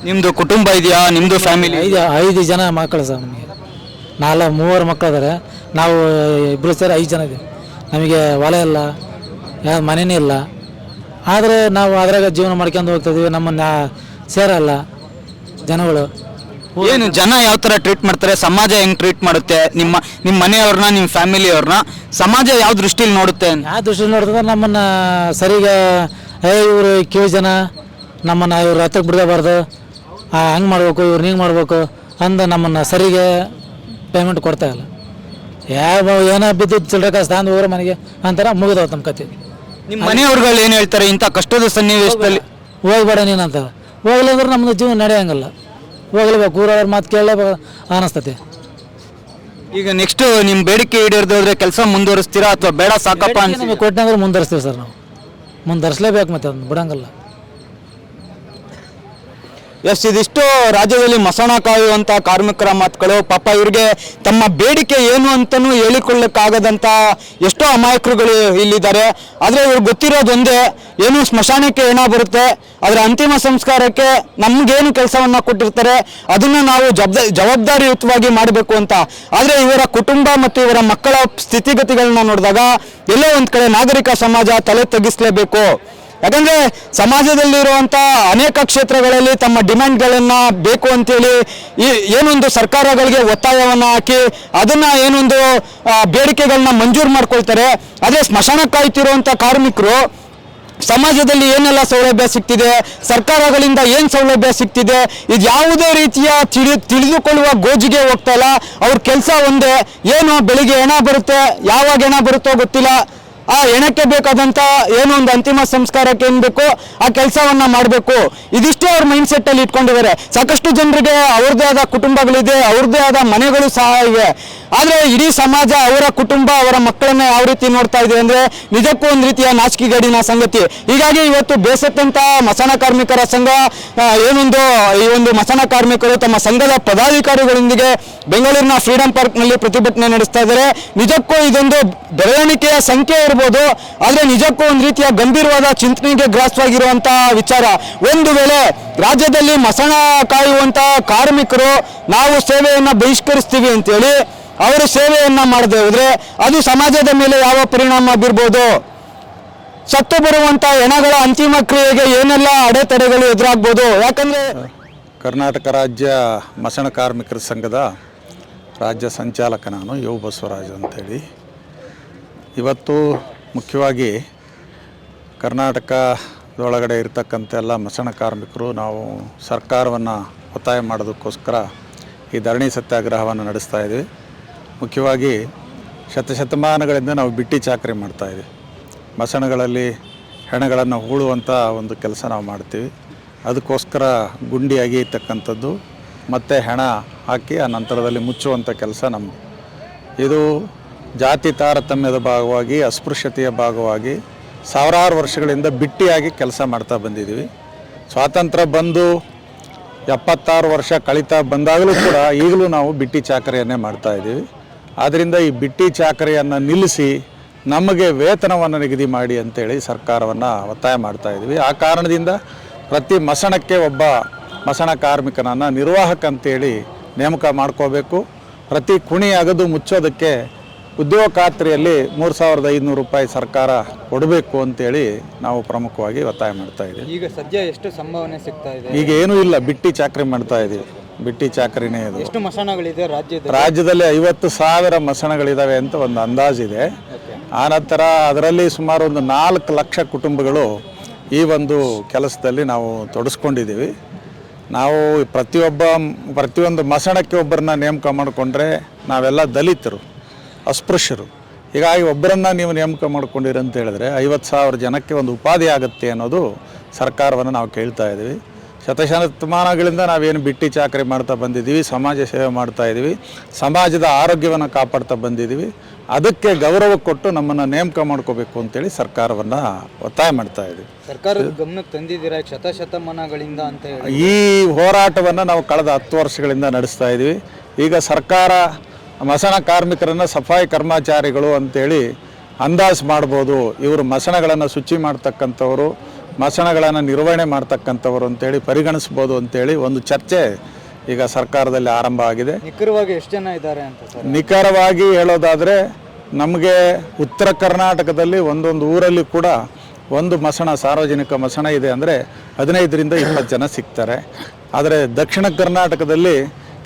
ನಿಮ್ಮದು ಕುಟುಂಬ ಇದೆಯಾ? ನಿಮ್ಮದು ಫ್ಯಾಮಿಲಿ ಐದು ಐದು ಜನ ಮಕ್ಕಳು ಸರ್ ನಮಗೆ. ನಾಲ್ಕು ಮೂವರು ಮಕ್ಕಳು ಇದ್ದಾರೆ ನಾವು ಇಬ್ಬರು ಸೇರಿ ಐದು ಜನ ಇದ್ದೀವಿ ನಮಗೆ ಹೊಲ ಇಲ್ಲ ಯಾವ ಮನೆನೇ ಇಲ್ಲ. ಆದರೆ ನಾವು ಅದ್ರಾಗ ಜೀವನ ಮಾಡ್ಕೊಂಡು ಹೋಗ್ತಿದ್ವಿ ನಮ್ಮನ್ನ ಸೇರಲ್ಲ ಜನಗಳು. ಏನು ಜನ ಯಾವ ಥರ ಟ್ರೀಟ್ ಮಾಡ್ತಾರೆ? ಸಮಾಜ ಹೆಂಗೆ ಟ್ರೀಟ್ ಮಾಡುತ್ತೆ? ನಿಮ್ಮ ನಿಮ್ಮ ಮನೆಯವ್ರನ್ನ ನಿಮ್ಮ ಫ್ಯಾಮಿಲಿಯವ್ರನ್ನ ಸಮಾಜ ಯಾವ ದೃಷ್ಟಿಲಿ ನೋಡುತ್ತೆ ಯಾವ ದೃಷ್ಟಿಲಿ ನೋಡಿದ್ರೆ ನಮ್ಮನ್ನು ಸರಿಗೆ ಏ ಇವರು ಕಿವಿ ಜನ ನಮ್ಮನ್ನು ಇವ್ರು ಹತ್ತಕ್ಕೆ ಬಿಡಬಾರ್ದು ಹಂಗೆ ಮಾಡಬೇಕು ಇವ್ರು ಹಿಂಗೆ ಮಾಡಬೇಕು ಅಂದ ನಮ್ಮನ್ನು ಸರಿಗೆ ಪೇಮೆಂಟ್ ಕೊಡ್ತಾ ಇಲ್ಲ. ಯಾವ ಏನೋ ಬಿದ್ದು ಚಿಲ್ಲರೆ ಕಾಸು ತಂದು ಹೋಗ್ರೆ ಮನೆಗೆ ಅಂತಾರೆ ಮುಗಿದವ್ ನಮ್ಮ ಕತೆ. ನಿಮ್ಮ ಮನೆಯವ್ರುಗಳು ಏನು ಹೇಳ್ತಾರೆ? ಇಂಥ ಕಷ್ಟದ ಸನ್ನಿವೇಶದಲ್ಲಿ ಹೋಗ್ಬೇಡ. ನೀನು ಅಂತ. ಹೋಗ್ಲಿದ್ರೆ ನಮ್ಮದು ಜೀವನ ನಡೆಯಂಗಿಲ್ಲ. ಹೋಗ್ಲೇಬೇಕು ಊರವ್ರ ಮಾತು ಕೇಳಲೇಬೇಕು ಅನಿಸ್ತತೆ. ಈಗ ನೆಕ್ಸ್ಟ್ ನಿಮ್ಮ ಬೇಡಿಕೆ ಈಡೇರಿದ್ರೆ ಕೆಲಸ ಮುಂದುವರಿಸ್ತೀರಾ ಅಥವಾ ಬೇಡ ಸಾಕಪ್ಪ ಅಂತ ಕೊಟ್ಟಂದ್ರೆ ಮುಂದುವರಿಸ್ತೀವಿ ಸರ್ ನಾವು. ಮುಂದುವರಿಸ್ಲೇಬೇಕು ಮತ್ತೆ ಅದನ್ನ ಬಿಡಂಗಿಲ್ಲ. ಎಸ್, ಇದಿಷ್ಟು ರಾಜ್ಯದಲ್ಲಿ ಮಸಣ ಕಾಯುವಂತ ಕಾರ್ಮಿಕರ ಮಾತುಗಳು. ಪಾಪ ಇವ್ರಿಗೆ ತಮ್ಮ ಬೇಡಿಕೆ ಏನು ಅಂತಲೂ ಹೇಳಿಕೊಳ್ಳಕ್ಕಾಗದಂತ ಎಷ್ಟೋ ಅಮಾಯಕರುಗಳು ಇಲ್ಲಿದ್ದಾರೆ. ಆದರೆ ಇವ್ರಿಗೆ ಗೊತ್ತಿರೋದೊಂದೇ, ಏನು ಸ್ಮಶಾನಕ್ಕೆ ಏನ ಬರುತ್ತೆ ಅದರ ಅಂತಿಮ ಸಂಸ್ಕಾರಕ್ಕೆ ನಮ್ಗೇನು ಕೆಲಸವನ್ನ ಕೊಟ್ಟಿರ್ತಾರೆ, ಅದನ್ನ ನಾವು ಜವಾಬ್ದ ಜವಾಬ್ದಾರಿಯುತವಾಗಿ ಮಾಡಬೇಕು ಅಂತ. ಆದರೆ ಇವರ ಕುಟುಂಬ ಮತ್ತು ಇವರ ಮಕ್ಕಳ ಸ್ಥಿತಿಗತಿಗಳನ್ನ ನೋಡಿದಾಗ ಎಲ್ಲೋ ಒಂದ್ ಕಡೆ ನಾಗರಿಕ ಸಮಾಜ ತಲೆ ತಗ್ಗಿಸ್ಲೇಬೇಕು. ಯಾಕಂದ್ರೆ ಸಮಾಜದಲ್ಲಿರುವಂಥ ಅನೇಕ ಕ್ಷೇತ್ರಗಳಲ್ಲಿ ತಮ್ಮ ಡಿಮ್ಯಾಂಡ್ಗಳನ್ನು ಬೇಕು ಅಂತೇಳಿ ಈ ಏನೊಂದು ಸರ್ಕಾರಗಳಿಗೆ ಒತ್ತಾಯವನ್ನ ಹಾಕಿ ಅದನ್ನ ಏನೊಂದು ಬೇಡಿಕೆಗಳನ್ನ ಮಂಜೂರು ಮಾಡ್ಕೊಳ್ತಾರೆ. ಅದೇ ಸ್ಮಶಾನ ಕಾಯ್ತಿರುವಂಥ ಕಾರ್ಮಿಕರು ಸಮಾಜದಲ್ಲಿ ಏನೆಲ್ಲ ಸೌಲಭ್ಯ ಸಿಗ್ತಿದೆ, ಸರ್ಕಾರಗಳಿಂದ ಏನು ಸೌಲಭ್ಯ ಸಿಗ್ತಿದೆ, ಇದು ಯಾವುದೇ ರೀತಿಯ ತಿಳಿ ತಿಳಿದುಕೊಳ್ಳುವ ಗೋಜಿಗೆ ಹೋಗ್ತಾ ಇಲ್ಲ. ಅವ್ರ ಕೆಲಸ ಒಂದೇ, ಏನು ಬೆಳಿಗ್ಗೆ ಹೆಣ ಬರುತ್ತೆ, ಯಾವಾಗ ಹೆಣ ಬರುತ್ತೋ ಗೊತ್ತಿಲ್ಲ. ಆ ಹೆಣಕ್ಕೆ ಬೇಕಾದಂತ ಏನೋ ಒಂದು ಅಂತಿಮ ಸಂಸ್ಕಾರಕ್ಕೆ ಏನ್ ಬೇಕು ಆ ಕೆಲಸವನ್ನ ಮಾಡಬೇಕು. ಇದಿಷ್ಟೇ ಅವ್ರ ಮೈಂಡ್ ಸೆಟ್ ಅಲ್ಲಿ ಇಟ್ಕೊಂಡಿದ್ದಾರೆ. ಸಾಕಷ್ಟು ಜನರಿಗೆ ಅವ್ರದ್ದೇ ಆದ ಕುಟುಂಬಗಳಿದೆ ಅವ್ರದ್ದೇ ಆದ ಮನೆಗಳು ಸಹ ಇವೆ. ಆದ್ರೆ ಇಡೀ ಸಮಾಜ ಅವರ ಕುಟುಂಬ, ಅವರ ಮಕ್ಕಳನ್ನ ಯಾವ ರೀತಿ ನೋಡ್ತಾ ಇದೆ ಅಂದ್ರೆ ನಿಜಕ್ಕೂ ಒಂದು ರೀತಿಯ ನಾಚಿಕೆಗೇಡಿನ ಸಂಗತಿ. ಹೀಗಾಗಿ ಇವತ್ತು ಬೇಸತ್ತಂತ ಮಸಣ ಕಾರ್ಮಿಕರ ಸಂಘ ಏನೊಂದು ಈ ಒಂದು ಮಸಣ ಕಾರ್ಮಿಕರು ತಮ್ಮ ಸಂಘದ ಪದಾಧಿಕಾರಿಗಳೊಂದಿಗೆ ಬೆಂಗಳೂರಿನ ಫ್ರೀಡಂ ಪಾರ್ಕ್ನಲ್ಲಿ ಪ್ರತಿಭಟನೆ ನಡೆಸ್ತಾ ಇದ್ದಾರೆ. ನಿಜಕ್ಕೂ ಇದೊಂದು ಬೆಳವಣಿಗೆಯ ಸಂಖ್ಯೆ ಇರ್ಬೋದು, ಆದರೆ ನಿಜಕ್ಕೂ ಒಂದು ರೀತಿಯ ಗಂಭೀರವಾದ ಚಿಂತನೆಗೆ ಗ್ರಾಸವಾಗಿರುವಂತಹ ವಿಚಾರ. ಒಂದು ವೇಳೆ ರಾಜ್ಯದಲ್ಲಿ ಮಸಣ ಕಾಯುವಂತಹ ಕಾರ್ಮಿಕರು ನಾವು ಸೇವೆಯನ್ನು ಬಹಿಷ್ಕರಿಸ್ತೀವಿ ಅಂತೇಳಿ ಅವರು ಸೇವೆಯನ್ನು ಮಾಡದೆ ಹೋದ್ರೆ ಅದು ಸಮಾಜದ ಮೇಲೆ ಯಾವ ಪರಿಣಾಮ ಬೀರ್ಬೋದು? ಸತ್ತು ಬರುವಂತ ಹೆಣಗಳ ಅಂತಿಮ ಕ್ರಿಯೆಗೆ ಏನೆಲ್ಲ ಅಡೆತಡೆಗಳು ಎದುರಾಗ್ಬೋದು? ಯಾಕಂದ್ರೆ ಕರ್ನಾಟಕ ರಾಜ್ಯ ಮಸಣ ಕಾರ್ಮಿಕರ ಸಂಘದ ರಾಜ್ಯ ಸಂಚಾಲಕ ನಾನು, ಯು ಬಸವರಾಜ್ ಅಂತೇಳಿ. ಇವತ್ತು ಮುಖ್ಯವಾಗಿ ಕರ್ನಾಟಕದೊಳಗಡೆ ಇರ್ತಕ್ಕಂಥ ಎಲ್ಲ ಮಸಣ ಕಾರ್ಮಿಕರು ನಾವು ಸರ್ಕಾರವನ್ನು ಒತ್ತಾಯ ಮಾಡೋದಕ್ಕೋಸ್ಕರ ಈ ಧರಣಿ ಸತ್ಯಾಗ್ರಹವನ್ನು ನಡೆಸ್ತಾ ಇದ್ದೀವಿ. ಮುಖ್ಯವಾಗಿ ಶತಶತಮಾನಗಳಿಂದ ನಾವು ಬಿಟ್ಟಿ ಚಾಕರಿ ಮಾಡ್ತಾಯಿದ್ದೀವಿ ಮಸಣಗಳಲ್ಲಿ ಹೆಣಗಳನ್ನು ಹೂಳುವಂಥ ಒಂದು ಕೆಲಸ ನಾವು ಮಾಡ್ತೀವಿ. ಅದಕ್ಕೋಸ್ಕರ ಗುಂಡಿ ಅಗಿಯತಕ್ಕಂಥದ್ದು ಮತ್ತು ಹೆಣ ಹಾಕಿ ಆ ನಂತರದಲ್ಲಿ ಮುಚ್ಚುವಂಥ ಕೆಲಸ ನಮ್ಮದು ಇದು ಜಾತಿ ತಾರತಮ್ಯದ ಭಾಗವಾಗಿ, ಅಸ್ಪೃಶ್ಯತೆಯ ಭಾಗವಾಗಿ ಸಾವಿರಾರು ವರ್ಷಗಳಿಂದ ಬಿಟ್ಟಿಯಾಗಿ ಕೆಲಸ ಮಾಡ್ತಾ ಬಂದಿದ್ದೀವಿ. ಸ್ವಾತಂತ್ರ್ಯ ಬಂದು ಎಪ್ಪತ್ತಾರು ವರ್ಷ ಕಳೀತಾ ಬಂದಾಗಲೂ ಕೂಡ ಈಗಲೂ ನಾವು ಬಿಟ್ಟಿ ಚಾಕರಿಯನ್ನೇ ಮಾಡ್ತಾ ಇದ್ದೀವಿ. ಆದ್ದರಿಂದ ಈ ಬಿಟ್ಟಿ ಚಾಕರಿಯನ್ನು ನಿಲ್ಲಿಸಿ ನಮಗೆ ವೇತನವನ್ನು ನಿಗದಿ ಮಾಡಿ ಅಂತೇಳಿ ಸರ್ಕಾರವನ್ನು ಒತ್ತಾಯ ಮಾಡ್ತಾ ಇದ್ದೀವಿ ಆ ಕಾರಣದಿಂದ ಪ್ರತಿ ಮಸಣಕ್ಕೆ ಒಬ್ಬ ಮಸಣ ಕಾರ್ಮಿಕನನ್ನು ನಿರ್ವಾಹಕ ಅಂತೇಳಿ ನೇಮಕ ಮಾಡ್ಕೋಬೇಕು. ಪ್ರತಿ ಕುಣಿ ಅಗದು ಮುಚ್ಚೋದಕ್ಕೆ ಉದ್ಯೋಗ ಖಾತ್ರಿಯಲ್ಲಿ ಮೂರು ಸಾವಿರದ ಐದುನೂರು ರೂಪಾಯಿ ಸರ್ಕಾರ ಕೊಡಬೇಕು ಅಂತೇಳಿ ನಾವು ಪ್ರಮುಖವಾಗಿ ಒತ್ತಾಯ ಮಾಡ್ತಾ ಇದ್ದೀವಿ. ಈಗ ಸದ್ಯ ಎಷ್ಟು ಸಂಭಾವನೆ ಸಿಗ್ತಾ ಇದೆ? ಈಗ ಏನೂ ಇಲ್ಲ ಬಿಟ್ಟಿ ಚಾಕರಿ ಮಾಡ್ತಾ ಇದ್ದೀವಿ. ಬಿಟ್ಟಿ ಚಾಕರಿನೇ ಇದು ಎಷ್ಟು ಮಸಣಗಳಿದೆ ರಾಜ್ಯದ ರಾಜ್ಯದಲ್ಲಿ ಐವತ್ತು ಸಾವಿರ ಮಸಣಗಳಿದಾವೆ ಅಂತ ಒಂದು ಅಂದಾಜಿದೆ. ಆನಂತರ ಅದರಲ್ಲಿ ಸುಮಾರು ಒಂದು ನಾಲ್ಕು ಲಕ್ಷ ಕುಟುಂಬಗಳು ಈ ಒಂದು ಕೆಲಸದಲ್ಲಿ ನಾವು ತೊಡಸ್ಕೊಂಡಿದ್ದೀವಿ. ನಾವು ಪ್ರತಿಯೊಬ್ಬ ಪ್ರತಿಯೊಂದು ಮಸಣಕ್ಕೆ ಒಬ್ಬರನ್ನ ನೇಮಕ ಮಾಡಿಕೊಂಡ್ರೆ ನಾವೆಲ್ಲ ದಲಿತರು ಅಸ್ಪೃಶ್ಯರು. ಹೀಗಾಗಿ ಒಬ್ಬರನ್ನ ನೀವು ನೇಮಕ ಮಾಡ್ಕೊಂಡಿರಿ ಅಂತ ಹೇಳಿದ್ರೆ ಐವತ್ತು ಸಾವಿರ ಜನಕ್ಕೆ ಒಂದು ಉಪಾಧಿ ಆಗುತ್ತೆ ಅನ್ನೋದು ಸರ್ಕಾರವನ್ನು ನಾವು ಕೇಳ್ತಾ ಇದ್ದೀವಿ. ಶತಶತಮಾನಗಳಿಂದ ನಾವೇನು ಬಿಟ್ಟಿ ಚಾಕರಿ ಮಾಡ್ತಾ ಬಂದಿದ್ದೀವಿ ಸಮಾಜ ಸೇವೆ ಮಾಡ್ತಾ ಇದ್ದೀವಿ ಸಮಾಜದ ಆರೋಗ್ಯವನ್ನು ಕಾಪಾಡ್ತಾ ಬಂದಿದ್ದೀವಿ ಅದಕ್ಕೆ ಗೌರವ ಕೊಟ್ಟು ನಮ್ಮನ್ನು ನೇಮಕ ಮಾಡ್ಕೋಬೇಕು ಅಂತೇಳಿ ಸರ್ಕಾರವನ್ನು ಒತ್ತಾಯ ಮಾಡ್ತಾ ಇದ್ದೀವಿ ಸರ್ಕಾರದ ಗಮನಕ್ಕೆ ತಂದಿದ್ದೀರಾ? ಶತಶತಮಾನಗಳಿಂದ ಅಂತ ಈ ಹೋರಾಟವನ್ನು ನಾವು ಕಳೆದ ಹತ್ತು ವರ್ಷಗಳಿಂದ ನಡೆಸ್ತಾ ಇದ್ದೀವಿ ಈಗ ಸರ್ಕಾರ ಮಸಣ ಕಾರ್ಮಿಕರನ್ನು ಸಫಾಯಿ ಕರ್ಮಚಾರಿಗಳು ಅಂತೇಳಿ ಅಂದಾಜು ಮಾಡ್ಬೋದು. ಇವರು ಮಸಣಗಳನ್ನು ಶುಚಿ ಮಾಡ್ತಕ್ಕಂಥವ್ರು ಮಸಣಗಳನ್ನು ನಿರ್ವಹಣೆ ಮಾಡ್ತಕ್ಕಂಥವ್ರು ಅಂತೇಳಿ ಪರಿಗಣಿಸ್ಬೋದು ಅಂತೇಳಿ ಒಂದು ಚರ್ಚೆ ಈಗ ಸರ್ಕಾರದಲ್ಲಿ ಆರಂಭ ಆಗಿದೆ. ನಿಖರವಾಗಿ ಎಷ್ಟು ಜನ ಇದ್ದಾರೆ ಅಂತ ನಿಖರವಾಗಿ ಹೇಳೋದಾದರೆ ನಮಗೆ ಉತ್ತರ ಕರ್ನಾಟಕದಲ್ಲಿ ಒಂದೊಂದು ಊರಲ್ಲಿ ಕೂಡ ಒಂದು ಮಸಣ ಸಾರ್ವಜನಿಕ ಮಸಣ ಇದೆ ಅಂದರೆ ಹದಿನೈದರಿಂದ ಇಪ್ಪತ್ತು ಜನ ಸಿಗ್ತಾರೆ. ಆದರೆ ದಕ್ಷಿಣ ಕರ್ನಾಟಕದಲ್ಲಿ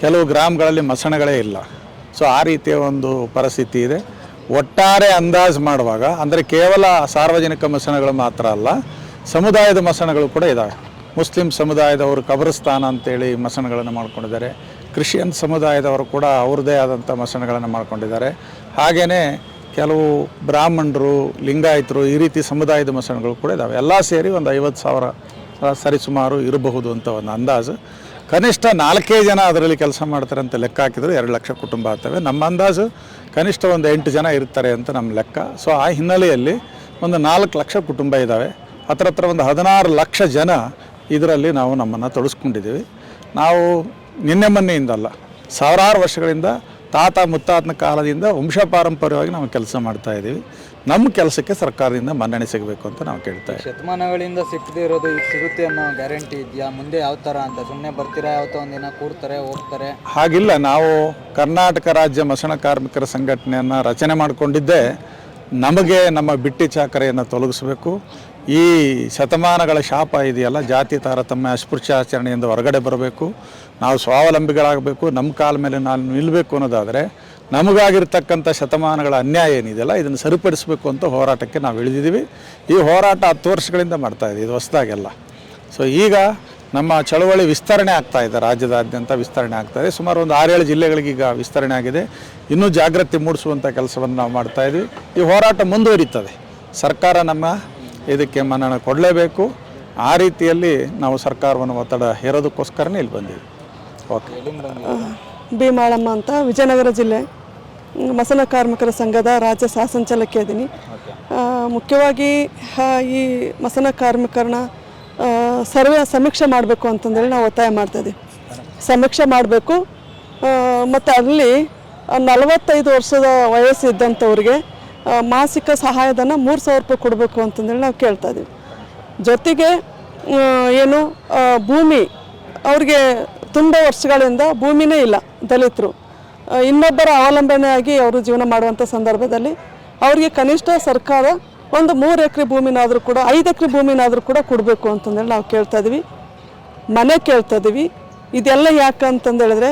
ಕೆಲವು ಗ್ರಾಮಗಳಲ್ಲಿ ಮಸಣಗಳೇ ಇಲ್ಲ. ಸೊ ಆ ರೀತಿಯ ಒಂದು ಪರಿಸ್ಥಿತಿ ಇದೆ. ಒಟ್ಟಾರೆ ಅಂದಾಜು ಮಾಡುವಾಗ ಅಂದರೆ ಕೇವಲ ಸಾರ್ವಜನಿಕ ಮಸಣಗಳು ಮಾತ್ರ ಅಲ್ಲ ಸಮುದಾಯದ ಮಸಣಗಳು ಕೂಡ ಇದ್ದಾವೆ ಮುಸ್ಲಿಂ ಸಮುದಾಯದವರು ಕಬರಸ್ತಾನ ಅಂತೇಳಿ ಮಸಣಗಳನ್ನು ಮಾಡ್ಕೊಂಡಿದ್ದಾರೆ. ಕ್ರಿಶ್ಚಿಯನ್ ಸಮುದಾಯದವರು ಕೂಡ ಅವ್ರದ್ದೇ ಆದಂಥ ಮಸಣಗಳನ್ನು ಮಾಡ್ಕೊಂಡಿದ್ದಾರೆ. ಹಾಗೆಯೇ ಕೆಲವು ಬ್ರಾಹ್ಮಣರು, ಲಿಂಗಾಯತರು ಈ ರೀತಿ ಸಮುದಾಯದ ಮಸಣಗಳು ಕೂಡ ಇದ್ದಾವೆ ಎಲ್ಲ ಸೇರಿ ಒಂದು ಐವತ್ತು ಸಾವಿರ ಸರಿಸುಮಾರು ಇರಬಹುದು ಅಂತ ಒಂದು ಅಂದಾಜು. ಕನಿಷ್ಠ ನಾಲ್ಕೇ ಜನ ಅದರಲ್ಲಿ ಕೆಲಸ ಮಾಡ್ತಾರೆ ಅಂತ ಲೆಕ್ಕ ಹಾಕಿದರೆ ಎರಡು ಲಕ್ಷ ಕುಟುಂಬ ಆಗ್ತವೆ. ನಮ್ಮ ಅಂದಾಜು ಕನಿಷ್ಠ ಒಂದು ಎಂಟು ಜನ ಇರ್ತಾರೆ ಅಂತ ನಮ್ಮ ಲೆಕ್ಕ. ಸೊ ಆ ಹಿನ್ನೆಲೆಯಲ್ಲಿ ಒಂದು ನಾಲ್ಕು ಲಕ್ಷ ಕುಟುಂಬ ಇದ್ದಾವೆ ಹತ್ರ ಹತ್ರ ಒಂದು ಹದಿನಾರು ಲಕ್ಷ ಜನ ಇದರಲ್ಲಿ ನಾವು ನಮ್ಮನ್ನು ತೊಡಸ್ಕೊಂಡಿದ್ದೀವಿ. ನಾವು ನಿನ್ನೆ ಮೊನ್ನೆಯಿಂದಲ್ಲ ಸಾವಿರಾರು ವರ್ಷಗಳಿಂದ ತಾತ ಮುತ್ತಾತನ ಕಾಲದಿಂದ ವಂಶ ಪಾರಂಪರ್ಯವಾಗಿ ನಾವು ಕೆಲಸ ಮಾಡ್ತಾ ಇದ್ದೀವಿ. ನಮ್ಮ ಕೆಲಸಕ್ಕೆ ಸರ್ಕಾರದಿಂದ ಮನ್ನಣೆ ಸಿಗಬೇಕು ಅಂತ ನಾವು ಕೇಳ್ತಾ ಇದ್ದೀವಿ. ಶತಮಾನಗಳಿಂದ ಸಿಕ್ಕದೇ ಇರೋದು ಈಗ ಸಿಗುತ್ತೆ ಅನ್ನೋ ಗ್ಯಾರಂಟಿ ಇದೆಯಾ? ಮುಂದೆ ಯಾವ ಥರ ಅಂತ ಸುಮ್ಮನೆ ಬರ್ತೀರಾ? ಯಾವತ್ತೋ ಒಂದಿನ ಕೂಡ್ತಾರೆ ಹೋಗ್ತಾರೆ. ಹಾಗಿಲ್ಲ ನಾವು ಕರ್ನಾಟಕ ರಾಜ್ಯ ಮಸಣ ಕಾರ್ಮಿಕರ ಸಂಘಟನೆಯನ್ನು ರಚನೆ ಮಾಡಿಕೊಂಡಿದ್ದೇ. ನಮಗೆ ನಮ್ಮ ಬಿಟ್ಟಿ ಚಾಕರೆಯನ್ನು ತೊಲಗಿಸಬೇಕು. ಈ ಶತಮಾನಗಳ ಶಾಪ ಇದೆಯಲ್ಲ, ಜಾತಿ ತಾರತಮ್ಯ ಅಸ್ಪೃಶ್ಯಾಚರಣೆಯಿಂದ ಹೊರಗಡೆ ಬರಬೇಕು. ನಾವು ಸ್ವಾವಲಂಬಿಗಳಾಗಬೇಕು, ನಮ್ಮ ಕಾಲ ಮೇಲೆ ನಾನು ನಿಲ್ಲಬೇಕು ಅನ್ನೋದಾದರೆ ನಮಗಾಗಿರ್ತಕ್ಕಂಥ ಶತಮಾನಗಳ ಅನ್ಯಾಯ ಏನಿದೆಯಲ್ಲ, ಇದನ್ನು ಸರಿಪಡಿಸಬೇಕು ಅಂತ ಹೋರಾಟಕ್ಕೆ ನಾವು ಇಳಿದಿದ್ದೀವಿ. ಈ ಹೋರಾಟ ಹತ್ತು ವರ್ಷಗಳಿಂದ ಮಾಡ್ತಾ ಇದೆ, ಇದು ಹೊಸದಾಗೆಲ್ಲ. ಸೊ ಈಗ ನಮ್ಮ ಚಳವಳಿ ವಿಸ್ತರಣೆ ಆಗ್ತಾ ಇದೆ ರಾಜ್ಯದಾದ್ಯಂತ ವಿಸ್ತರಣೆ ಆಗ್ತಾ ಇದೆ. ಸುಮಾರು ಒಂದು ಆರೇಳು ಜಿಲ್ಲೆಗಳಿಗೆ ಈಗ ವಿಸ್ತರಣೆ ಆಗಿದೆ. ಇನ್ನೂ ಜಾಗೃತಿ ಮೂಡಿಸುವಂಥ ಕೆಲಸವನ್ನು ನಾವು ಮಾಡ್ತಾ ಇದ್ವಿ. ಈ ಹೋರಾಟ ಮುಂದುವರಿತದೆ. ಸರ್ಕಾರ ನಮ್ಮ ಇದಕ್ಕೆ ಮನ್ನಣೆ ಕೊಡಲೇಬೇಕು. ಆ ರೀತಿಯಲ್ಲಿ ನಾವು ಸರ್ಕಾರವನ್ನು ಒತ್ತಡ ಹೇರೋದಕ್ಕೋಸ್ಕರನೇ ಇಲ್ಲಿ ಬಂದಿದ್ದೀವಿ. ಓಕೆ. ಭೀಮಾಳಮ್ಮ ಅಂತ ವಿಜಯನಗರ ಜಿಲ್ಲೆ. ಮಸಲ ಮಸನ ಕಾರ್ಮಿಕರ ಸಂಘದ ರಾಜ್ಯ ಸಹ ಸಂಚಾಲಕಿ ಇದ್ದೀನಿ ಮುಖ್ಯವಾಗಿ ಈ ಮಸನ ಕಾರ್ಮಿಕರನ್ನ ಸರ್ವೆ ಸಮೀಕ್ಷೆ ಮಾಡಬೇಕು ಅಂತಂದೇಳಿ ನಾವು ಒತ್ತಾಯ ಮಾಡ್ತಾಯಿದ್ದೀವಿ ಸಮೀಕ್ಷೆ ಮಾಡಬೇಕು. ಮತ್ತು ಅಲ್ಲಿ ನಲವತ್ತೈದು ವರ್ಷದ ವಯಸ್ಸು ಇದ್ದಂಥವ್ರಿಗೆ ಮಾಸಿಕ ಸಹಾಯಧನ ಮೂರು ಸಾವಿರ ರೂಪಾಯಿ ಕೊಡಬೇಕು ಅಂತಂದೇಳಿ ನಾವು ಕೇಳ್ತಾ ಇದ್ದೀವಿ. ಜೊತೆಗೆ ಏನು ಭೂಮಿ, ಅವ್ರಿಗೆ ತುಂಬ ವರ್ಷಗಳಿಂದ ಭೂಮಿನೇ ಇಲ್ಲ ದಲಿತರು. ಇನ್ನೊಬ್ಬರ ಅವಲಂಬನೆಯಾಗಿ ಅವರು ಜೀವನ ಮಾಡುವಂಥ ಸಂದರ್ಭದಲ್ಲಿ ಅವರಿಗೆ ಕನಿಷ್ಠ ಸರ್ಕಾರ ಒಂದು ಮೂರು ಎಕರೆ ಭೂಮಿನಾದರೂ ಕೂಡ, ಐದು ಎಕರೆ ಭೂಮಿನಾದರೂ ಕೂಡ ಕೊಡಬೇಕು ಅಂತಂದೇಳಿ ನಾವು ಕೇಳ್ತಾ ಇದ್ದೀವಿ ಮನೆ ಕೇಳ್ತಾ ಇದ್ದೀವಿ ಇದೆಲ್ಲ ಯಾಕೆ ಅಂತಂದೇಳಿದ್ರೆ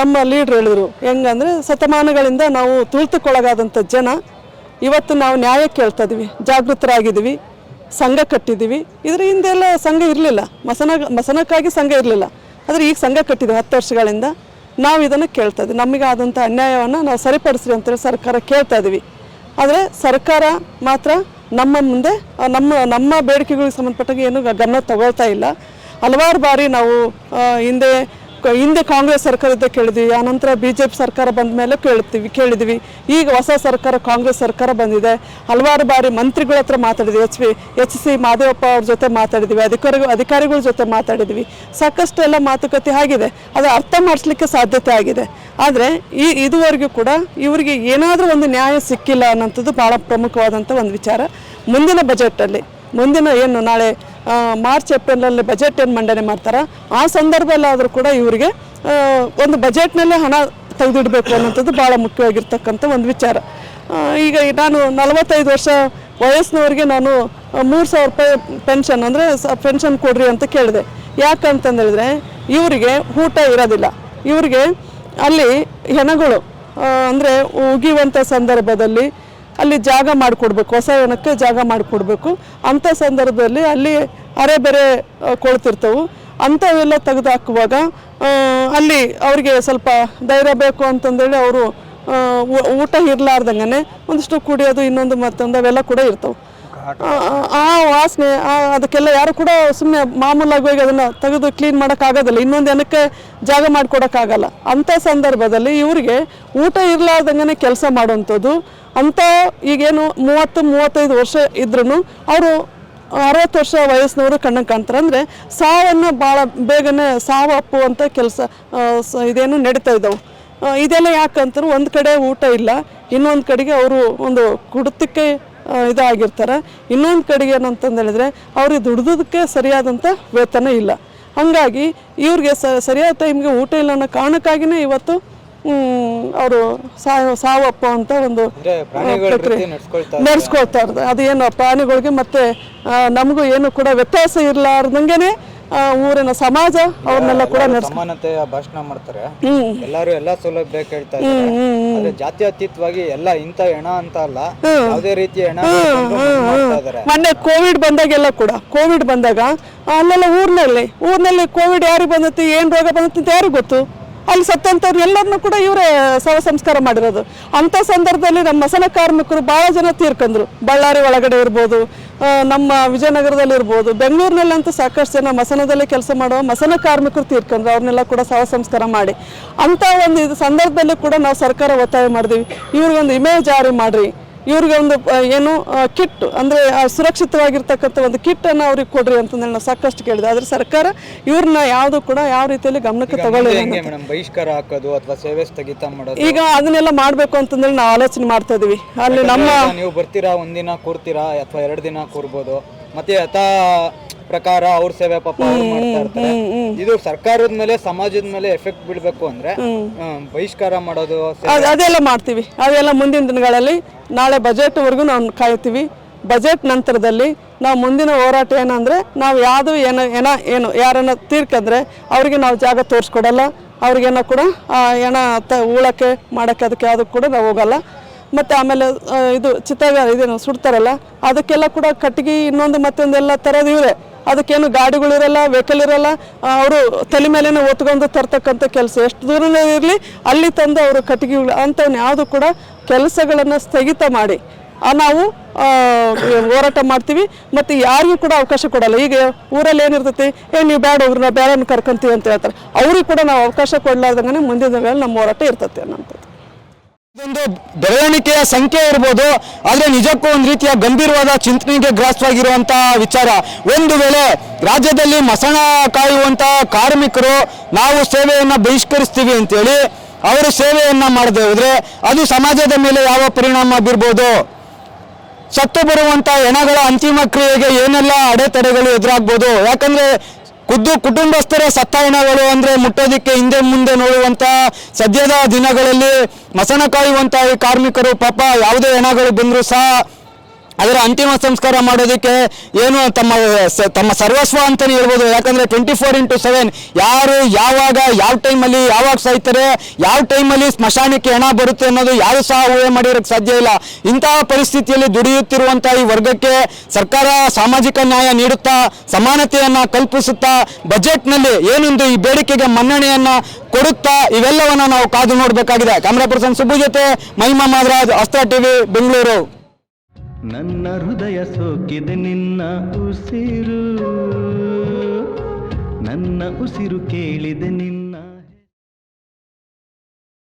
ನಮ್ಮ ಲೀಡ್ರ್ ಹೇಳಿದರು. ಹೆಂಗಂದರೆ, ಶತಮಾನಗಳಿಂದ ನಾವು ತುಳಿತಕ್ಕೊಳಗಾದಂಥ ಜನ, ಇವತ್ತು ನಾವು ನ್ಯಾಯ ಕೇಳ್ತಾ ಇದ್ದೀವಿ ಜಾಗೃತರಾಗಿದ್ದೀವಿ. ಸಂಘ ಕಟ್ಟಿದ್ದೀವಿ. ಇದ್ರ ಹಿಂದೆಲ್ಲ ಸಂಘ ಇರಲಿಲ್ಲ. ಮಸನ, ಮಸನಕ್ಕಾಗಿ ಸಂಘ ಇರಲಿಲ್ಲ. ಆದರೆ ಈಗ ಸಂಘ ಕಟ್ಟಿದ್ದೀವಿ ಹತ್ತು ವರ್ಷಗಳಿಂದ. ನಾವು ಇದನ್ನು ಕೇಳ್ತಾ ಇದ್ದೀವಿ ನಮಗೆ ಅನ್ಯಾಯವನ್ನು ನಾವು ಸರಿಪಡಿಸ್ರಿ ಅಂತೇಳಿ ಸರ್ಕಾರ ಕೇಳ್ತಾ ಇದ್ದೀವಿ ಆದರೆ ಸರ್ಕಾರ ಮಾತ್ರ ನಮ್ಮ ಮುಂದೆ ನಮ್ಮ ನಮ್ಮ ಬೇಡಿಕೆಗಳಿಗೆ ಸಂಬಂಧಪಟ್ಟಾಗ ಏನು ಗಮನ ತಗೊಳ್ತಾ ಇಲ್ಲ. ಹಲವಾರು ಬಾರಿ ನಾವು ಹಿಂದೆ ಹಿಂದೆ ಕಾಂಗ್ರೆಸ್ ಸರ್ಕಾರ ಇದ್ದ ಕೇಳಿದ್ವಿ ಆನಂತರ ಬಿ ಜೆ ಪಿ ಸರ್ಕಾರ ಬಂದ ಮೇಲೆ ಕೇಳ್ತೀವಿ, ಕೇಳಿದ್ವಿ. ಈಗ ಹೊಸ ಸರ್ಕಾರ ಕಾಂಗ್ರೆಸ್ ಸರ್ಕಾರ ಬಂದಿದೆ. ಹಲವಾರು ಬಾರಿ ಮಂತ್ರಿಗಳ ಹತ್ರ ಮಾತಾಡಿದ್ವಿ. H V, H C Mahadevappa ಅವ್ರ ಜೊತೆ ಮಾತಾಡಿದ್ವಿ ಅಧಿಕಾರಿಗಳು ಅಧಿಕಾರಿಗಳ ಜೊತೆ ಮಾತಾಡಿದ್ವಿ. ಸಾಕಷ್ಟು ಎಲ್ಲ ಮಾತುಕತೆ ಆಗಿದೆ. ಅದು ಅರ್ಥ ಮಾಡಿಸ್ಲಿಕ್ಕೆ ಸಾಧ್ಯತೆ ಆಗಿದೆ. ಆದರೆ ಈ ಇದುವರೆಗೂ ಕೂಡ ಇವರಿಗೆ ಏನಾದರೂ ಒಂದು ನ್ಯಾಯ ಸಿಕ್ಕಿಲ್ಲ ಅನ್ನೋಂಥದ್ದು ಭಾಳ ಪ್ರಮುಖವಾದಂಥ ಒಂದು ವಿಚಾರ ಮುಂದಿನ ಬಜೆಟಲ್ಲಿ ಮುಂದಿನ ಏನು ನಾಳೆ ಮಾರ್ಚ್, ಏಪ್ರಿಲಲ್ಲಿ ಬಜೆಟ್ ಏನು ಮಂಡನೆ ಮಾಡ್ತಾರೆ? ಆ ಸಂದರ್ಭದಲ್ಲಾದರೂ ಕೂಡ ಇವರಿಗೆ ಒಂದು ಬಜೆಟ್ನಲ್ಲೇ ಹಣ ತೆಗೆದಿಡಬೇಕು ಅನ್ನೋಂಥದ್ದು ಭಾಳ ಮುಖ್ಯವಾಗಿರ್ತಕ್ಕಂಥ ಒಂದು ವಿಚಾರ. ಈಗ ನಾನು ನಲವತ್ತೈದು ವರ್ಷ ವಯಸ್ಸಿನವ್ರಿಗೆ ನಾನು ಮೂರು ಸಾವಿರ ರೂಪಾಯಿ ಪೆನ್ಷನ್ ಅಂದರೆ ಪೆನ್ಷನ್ ಕೊಡ್ರಿ ಅಂತ ಕೇಳಿದೆ. ಯಾಕಂತಂದೇಳಿದ್ರೆ, ಇವರಿಗೆ ಊಟ ಇರೋದಿಲ್ಲ. ಇವರಿಗೆ ಅಲ್ಲಿ ಹೆಣಗಳು ಅಂದರೆ ಉಗಿಯುವಂಥ ಸಂದರ್ಭದಲ್ಲಿ ಅಲ್ಲಿ ಜಾಗ ಮಾಡಿಕೊಡ್ಬೇಕು, ಹೊಸ ಏನಕ್ಕೆ ಜಾಗ ಮಾಡಿಕೊಡ್ಬೇಕು. ಅಂಥ ಸಂದರ್ಭದಲ್ಲಿ ಅಲ್ಲಿ ಅರೆ ಬೇರೆ ಕೊಳ್ತಿರ್ತವು. ಅಂಥವೆಲ್ಲ ತೆಗೆದುಹಾಕುವಾಗ ಅಲ್ಲಿ ಅವರಿಗೆ ಸ್ವಲ್ಪ ಧೈರ್ಯ ಬೇಕು ಅಂತಂದೇಳಿ ಅವರು ಊಟ ಇರಲಾರ್ದಂಗೆ ಒಂದಿಷ್ಟು ಕುಡಿಯೋದು ಇನ್ನೊಂದು ಮತ್ತೊಂದು ಅವೆಲ್ಲ ಕೂಡ ಇರ್ತವೆ. ಆ- ವಾಸನೆ ಅದಕ್ಕೆಲ್ಲ ಯಾರು ಕೂಡ ಸುಮ್ಮನೆ ಮಾಮೂಲಾಗಿ ಹೋಗಿ ಅದನ್ನು ತೆಗೆದು ಕ್ಲೀನ್ ಮಾಡೋಕ್ಕಾಗೋದಿಲ್ಲ. ಇನ್ನೊಂದು ಏನಕ್ಕೆ ಜಾಗ ಮಾಡಿಕೊಡೋಕ್ಕಾಗಲ್ಲ. ಅಂಥ ಸಂದರ್ಭದಲ್ಲಿ ಇವರಿಗೆ ಊಟ ಇರಲಾರ್ದಂಗೆ ಕೆಲಸ ಮಾಡುವಂಥದ್ದು. ಅಂಥ ಈಗೇನು ಮೂವತ್ತು, ಮೂವತ್ತೈದು ವರ್ಷ ಇದ್ರೂ ಅವರು ಅರವತ್ತು ವರ್ಷ ವಯಸ್ಸಿನವರು ಕಣ್ಣಿಗೆ ಕಾಣ್ತಾರೆ. ಅಂದರೆ ಸಾವನ್ನು ಭಾಳ ಬೇಗನೆ ಸಾವು ಅಪ್ಪುವಂಥ ಕೆಲಸ ಇದೇನು ನಡೀತಾ ಇದ್ದಾವೆ ಇದೆಲ್ಲ ಯಾಕಂತಾರೆ ಒಂದು ಕಡೆ ಊಟ ಇಲ್ಲ, ಇನ್ನೊಂದು ಕಡೆಗೆ ಅವರು ಒಂದು ಕುಡಿತಕ್ಕೆ ಇದಾಗಿರ್ತಾರೆ. ಇನ್ನೊಂದು ಕಡೆಗೆ ಏನಂತಂದು ಹೇಳಿದ್ರೆ ಅವ್ರಿಗೆ ದುಡ್ದದಕ್ಕೆ ಸರಿಯಾದಂಥ ವೇತನ ಇಲ್ಲ. ಹಾಗಾಗಿ ಇವ್ರಿಗೆ ಸ ಸರಿಯಾದ ಟೈಮ್ಗೆ ಊಟ ಇಲ್ಲ ಅನ್ನೋ ಕಾರಣಕ್ಕಾಗಿಯೇ ಇವತ್ತು ಅವರು ಸಾವು ಸಾವಪ್ಪ ಅಂತ ಒಂದು ಪ್ರಕ್ರಿಯೆ ನಡೆಸ್ಕೊಳ್ತಾ ಅದು ಏನು ಪ್ರಾಣಿಗಳಿಗೆ ಮತ್ತೆ ನಮಗೂ ಏನು ಕೂಡ ವ್ಯತ್ಯಾಸ ಇರಲಾರ್ದಂಗೆ ಊರಿನ ಸಮಾಜ ಅವ್ರನ್ನೆಲ್ಲ ಕೂಡ ಸಮಾನತೆ ಭಾಷಣ ಮಾಡ್ತಾರೆ. ಎಲ್ಲಾರು ಎಲ್ಲಾ ಸೌಲಭ್ಯ ಕೇಳ್ತಾ ಇದ್ದಾರೆ. ಆದ್ರೆ ಜಾತ್ಯತೀತವಾಗಿ ಎಲ್ಲ ಇಂತ ಹೆಣ ಅಂತ ಅಲ್ಲ ಯಾವುದೇ ರೀತಿಯ ಹೆಣ ಮೊನ್ನೆ ಕೋವಿಡ್ ಬಂದಾಗೆಲ್ಲ ಕೂಡ ಕೋವಿಡ್ ಬಂದಾಗ ಅಲ್ಲೆಲ್ಲ ಊರ್ನಲ್ಲಿ ಊರ್ನಲ್ಲಿ ಕೋವಿಡ್ ಯಾರಿಗೆ ಬಂದೈತಿ ಏನ್ ರೋಗ ಬಂದತ್ತಿ ಅಂತ ಯಾರಿಗೆ ಗೊತ್ತು? ಅಲ್ಲಿ ಸತ್ತಂಥವ್ರು ಎಲ್ಲರನ್ನೂ ಕೂಡ ಇವರೇ ಸವ ಸಂಸ್ಕಾರ ಮಾಡಿರೋದು. ಅಂಥ ಸಂದರ್ಭದಲ್ಲಿ ನಮ್ಮ ಮಸನ ಕಾರ್ಮಿಕರು ಭಾಳ ಜನ ತೀರ್ಕೊಂಡ್ರು ಬಳ್ಳಾರಿ ಒಳಗಡೆ ಇರ್ಬೋದು ನಮ್ಮ ವಿಜಯನಗರದಲ್ಲಿ ಇರ್ಬೋದು ಬೆಂಗಳೂರಿನಲ್ಲಂತೂ ಸಾಕಷ್ಟು ಜನ ಮಸನದಲ್ಲಿ ಕೆಲಸ ಮಾಡೋ ಮಸನ ಕಾರ್ಮಿಕರು ತೀರ್ಕೊಂಡ್ರು. ಅವ್ರನ್ನೆಲ್ಲ ಕೂಡ ಸಹಸಂಸ್ಕಾರ ಸಂಸ್ಕಾರ ಮಾಡಿ. ಅಂಥ ಒಂದು ಇದು ಸಂದರ್ಭದಲ್ಲಿ ಕೂಡ ನಾವು ಸರ್ಕಾರ ಒತ್ತಾಯ ಮಾಡಿದ್ವಿ. ಇವ್ರಿಗೊಂದು ಇಮೇಜ್ ಜಾರಿ ಮಾಡಿರಿ. ಇವ್ರಿಗೆ ಒಂದು ಏನು ಕಿಟ್ ಅಂದರೆ ಸುರಕ್ಷಿತವಾಗಿರ್ತಕ್ಕಂಥ ಒಂದು ಕಿಟ್ಟನ್ನು ಅವ್ರಿಗೆ ಕೊಡ್ರಿ ಅಂತಂದೇಳಿ ನಾವು ಸಾಕಷ್ಟು ಕೇಳಿದೆ. ಆದರೆ ಸರ್ಕಾರ ಇವ್ರನ್ನ ಯಾವುದು ಕೂಡ ಯಾವ ರೀತಿಯಲ್ಲಿ ಗಮನಕ್ಕೆ. ಮೇಡಮ್? ಬಹಿಷ್ಕಾರ ಹಾಕೋದು ಅಥವಾ ಸೇವೆ ಸ್ಥಗಿತ ಮಾಡೋದು? ಈಗ ಅದನ್ನೆಲ್ಲ ಮಾಡಬೇಕು ಅಂತಂದೇಳಿ ನಾವು ಆಲೋಚನೆ ಮಾಡ್ತಾ ಇದೀವಿ. ಅಲ್ಲಿ ನಮ್ಮ ನೀವು ಬರ್ತೀರಾ ಒಂದಿನ ಕೂರ್ತೀರಾ ಅಥವಾ ಎರಡು ದಿನ ಕೂರ್ಬೋದು. ಮತ್ತೆ ಯಥಾ ಪ್ರಕಾರ ಅವ್ರ ಸೇವೆ ಪಾಪ ಅವ್ರು ಮಾಡ್ತಾ ಇರ್ತಾರೆ. ಇದು ಸರ್ಕಾರದ ಮೇಲೆ ಸಮಾಜದ ಮೇಲೆ ಎಫೆಕ್ಟ್ ಬಿಡಬೇಕು ಅಂದ್ರೆ ಬಹಿಷ್ಕಾರ ಮಾಡೋದು ಅದ್- ಅದೆಲ್ಲ ಮಾಡ್ತೀವಿ. ಅದೆಲ್ಲ ಮುಂದಿನ ದಿನಗಳಲ್ಲಿ ನಾಳೆ ಬಜೆಟ್ವರೆಗೂ ನಾವು ಕಾಯ್ತೀವಿ. ಬಜೆಟ್ ನಂತರದಲ್ಲಿ ನಾವು ಮುಂದಿನ ಹೋರಾಟ ಏನಂದ್ರೆ ನಾವು ಯಾವುದು ಏನ ಏನ ಏನು ಯಾರನ್ನ ತೀರ್ಕಂದ್ರೆ ಅವರಿಗೆ ನಾವು ಜಾಗ ತೋರಿಸ್ಕೊಡಲ್ಲ. ಅವ್ರಿಗೇನೋ ಕೂಡ ಆ, ಏನ ತ ಉಳಕ್ಕೆ ಮಾಡಕ್ಕೆ ಅದಕ್ಕೆ ಯಾವುದಕ್ಕೆ ಕೂಡ ನಾವು ಹೋಗಲ್ಲ. ಮತ್ತು ಆಮೇಲೆ ಆ, ಇದು ಚಿತ್ತಾಗ ಇದೇನು ಸುಡ್ತಾರಲ್ಲ ಅದಕ್ಕೆಲ್ಲ ಕೂಡ ಕಟ್ಟಿಗೆ ಇನ್ನೊಂದು ಮತ್ತೊಂದೆಲ್ಲ ಥರದ್ದು ಇವೆ ಅದಕ್ಕೇನು ಗಾಡಿಗಳಿರಲ್ಲ ವೆಹಿಕಲ್ ಇರಲ್ಲ ಅವರು ತಲೆ ಮೇಲೇನೆ ಒತ್ಕೊಂಡು ತರ್ತಕ್ಕಂಥ ಕೆಲಸ. ಎಷ್ಟು ದೂರನೇ ಇರಲಿ, ಅಲ್ಲಿ ತಂದು ಅವರು ಕಟ್ಟಿಗೆಗಳು ಅಂಥವ್ನ ಯಾವುದು ಕೂಡ ಕೆಲಸಗಳನ್ನು ಸ್ಥಗಿತ ಮಾಡಿ. ನಾವು ಹೋರಾಟ ಮಾಡ್ತೀವಿ, ಮತ್ತು ಯಾರಿಗೂ ಕೂಡ ಅವಕಾಶ ಕೊಡಲ್ಲ. ಈಗ ಊರಲ್ಲಿ ಏನಿರ್ತೈತಿ, ಏ, ನೀವು ಬೇಡ ಹೋಗ್ರಿ ನಾವು ಕರ್ಕೊಂತೀವಿ ಅಂತ ಹೇಳ್ತಾರೆ. ಅವ್ರಿಗೆ ಕೂಡ ನಾವು ಅವಕಾಶ ಕೊಡಲಾರ್ದಂಗೆ ಮುಂದಿನ ಮೇಲೆ ನಮ್ಮ ಹೋರಾಟ ಇರ್ತೈತೆ ಅನ್ನೋಂಥದ್ದು. ಇದೊಂದು ಬೆಳವಣಿಗೆಯ ಸಂಖ್ಯೆ ಇರ್ಬೋದು, ಆದರೆ ನಿಜಕ್ಕೂ ಒಂದು ರೀತಿಯ ಗಂಭೀರವಾದ ಚಿಂತನೆಗೆ ಗ್ರಾಸವಾಗಿರುವಂತಹ ವಿಚಾರ. ಒಂದು ವೇಳೆ ರಾಜ್ಯದಲ್ಲಿ ಮಸಣ ಕಾಯುವಂತಹ ಕಾರ್ಮಿಕರು ನಾವು ಸೇವೆಯನ್ನು ಬಹಿಷ್ಕರಿಸ್ತೀವಿ ಅಂತೇಳಿ ಅವರು ಸೇವೆಯನ್ನು ಮಾಡದೆ ಹೋದರೆ ಅದು ಸಮಾಜದ ಮೇಲೆ ಯಾವ ಪರಿಣಾಮ ಬೀರ್ಬೋದು? ಸತ್ತು ಬರುವಂತ ಹೆಣಗಳ ಅಂತಿಮ ಕ್ರಿಯೆಗೆ ಏನೆಲ್ಲ ಅಡೆತಡೆಗಳು ಎದುರಾಗ್ಬೋದು? ಯಾಕಂದ್ರೆ ಖುದ್ದು ಕುಟುಂಬಸ್ಥರ ಸತ್ತ ಹೆಣಗಳು ಅಂದ್ರೆ ಮುಟ್ಟೋದಿಕ್ಕೆ ಹಿಂದೆ ಮುಂದೆ ನೋಡುವಂತ ಸದ್ಯದ ದಿನಗಳಲ್ಲಿ ಮಸಣ ಕಾಯುವಂಥ ಈ ಕಾರ್ಮಿಕರು ಪಾಪ ಯಾವುದೇ ಹೆಣಗಳು ಬಂದರೂ ಸಹ ಅದರ ಅಂತಿಮ ಸಂಸ್ಕಾರ ಮಾಡೋದಕ್ಕೆ ಏನು ತಮ್ಮ ತಮ್ಮ ಸರ್ವಸ್ವ ಅಂತಲೇ ಹೇಳ್ಬೋದು. ಯಾಕಂದ್ರೆ ಟ್ವೆಂಟಿ ಫೋರ್ ಇಂಟು ಸೆವೆನ್ ಯಾರು ಯಾವಾಗ, ಯಾವ ಟೈಮಲ್ಲಿ ಯಾವಾಗ ಸಾಯ್ತಾರೆ, ಯಾವ ಟೈಮಲ್ಲಿ ಸ್ಮಶಾನಕ್ಕೆ ಹೆಣ ಬರುತ್ತೆ ಅನ್ನೋದು ಯಾರು ಸಹ ಊಹೆ ಮಾಡಿರೋಕ್ಕೆ ಸಾಧ್ಯ ಇಲ್ಲ. ಇಂತಹ ಪರಿಸ್ಥಿತಿಯಲ್ಲಿ ದುಡಿಯುತ್ತಿರುವಂಥ ಈ ವರ್ಗಕ್ಕೆ ಸರ್ಕಾರ ಸಾಮಾಜಿಕ ನ್ಯಾಯ ನೀಡುತ್ತಾ, ಸಮಾನತೆಯನ್ನು ಕಲ್ಪಿಸುತ್ತಾ, ಬಜೆಟ್ನಲ್ಲಿ ಏನೊಂದು ಈ ಬೇಡಿಕೆಗೆ ಮನ್ನಣೆಯನ್ನು ಕೊಡುತ್ತಾ, ಇವೆಲ್ಲವನ್ನು ನಾವು ಕಾದು ನೋಡಬೇಕಾಗಿದೆ. ಕ್ಯಾಮ್ರಾ ಪರ್ಸನ್ ಸುಬ್ಬು ಜೊತೆ ಮಹಿಮಾ ಮಾದ್ರಾಜ್ ಅಸ್ತ್ರ ಟಿವಿ, ಬೆಂಗಳೂರು. ನನ್ನ ಹೃದಯ ಸೋಕಿದೆ ನಿನ್ನ ಉಸಿರು. ನನ್ನ ಉಸಿರು ಕೇಳಿದೆ ನಿನ್ನ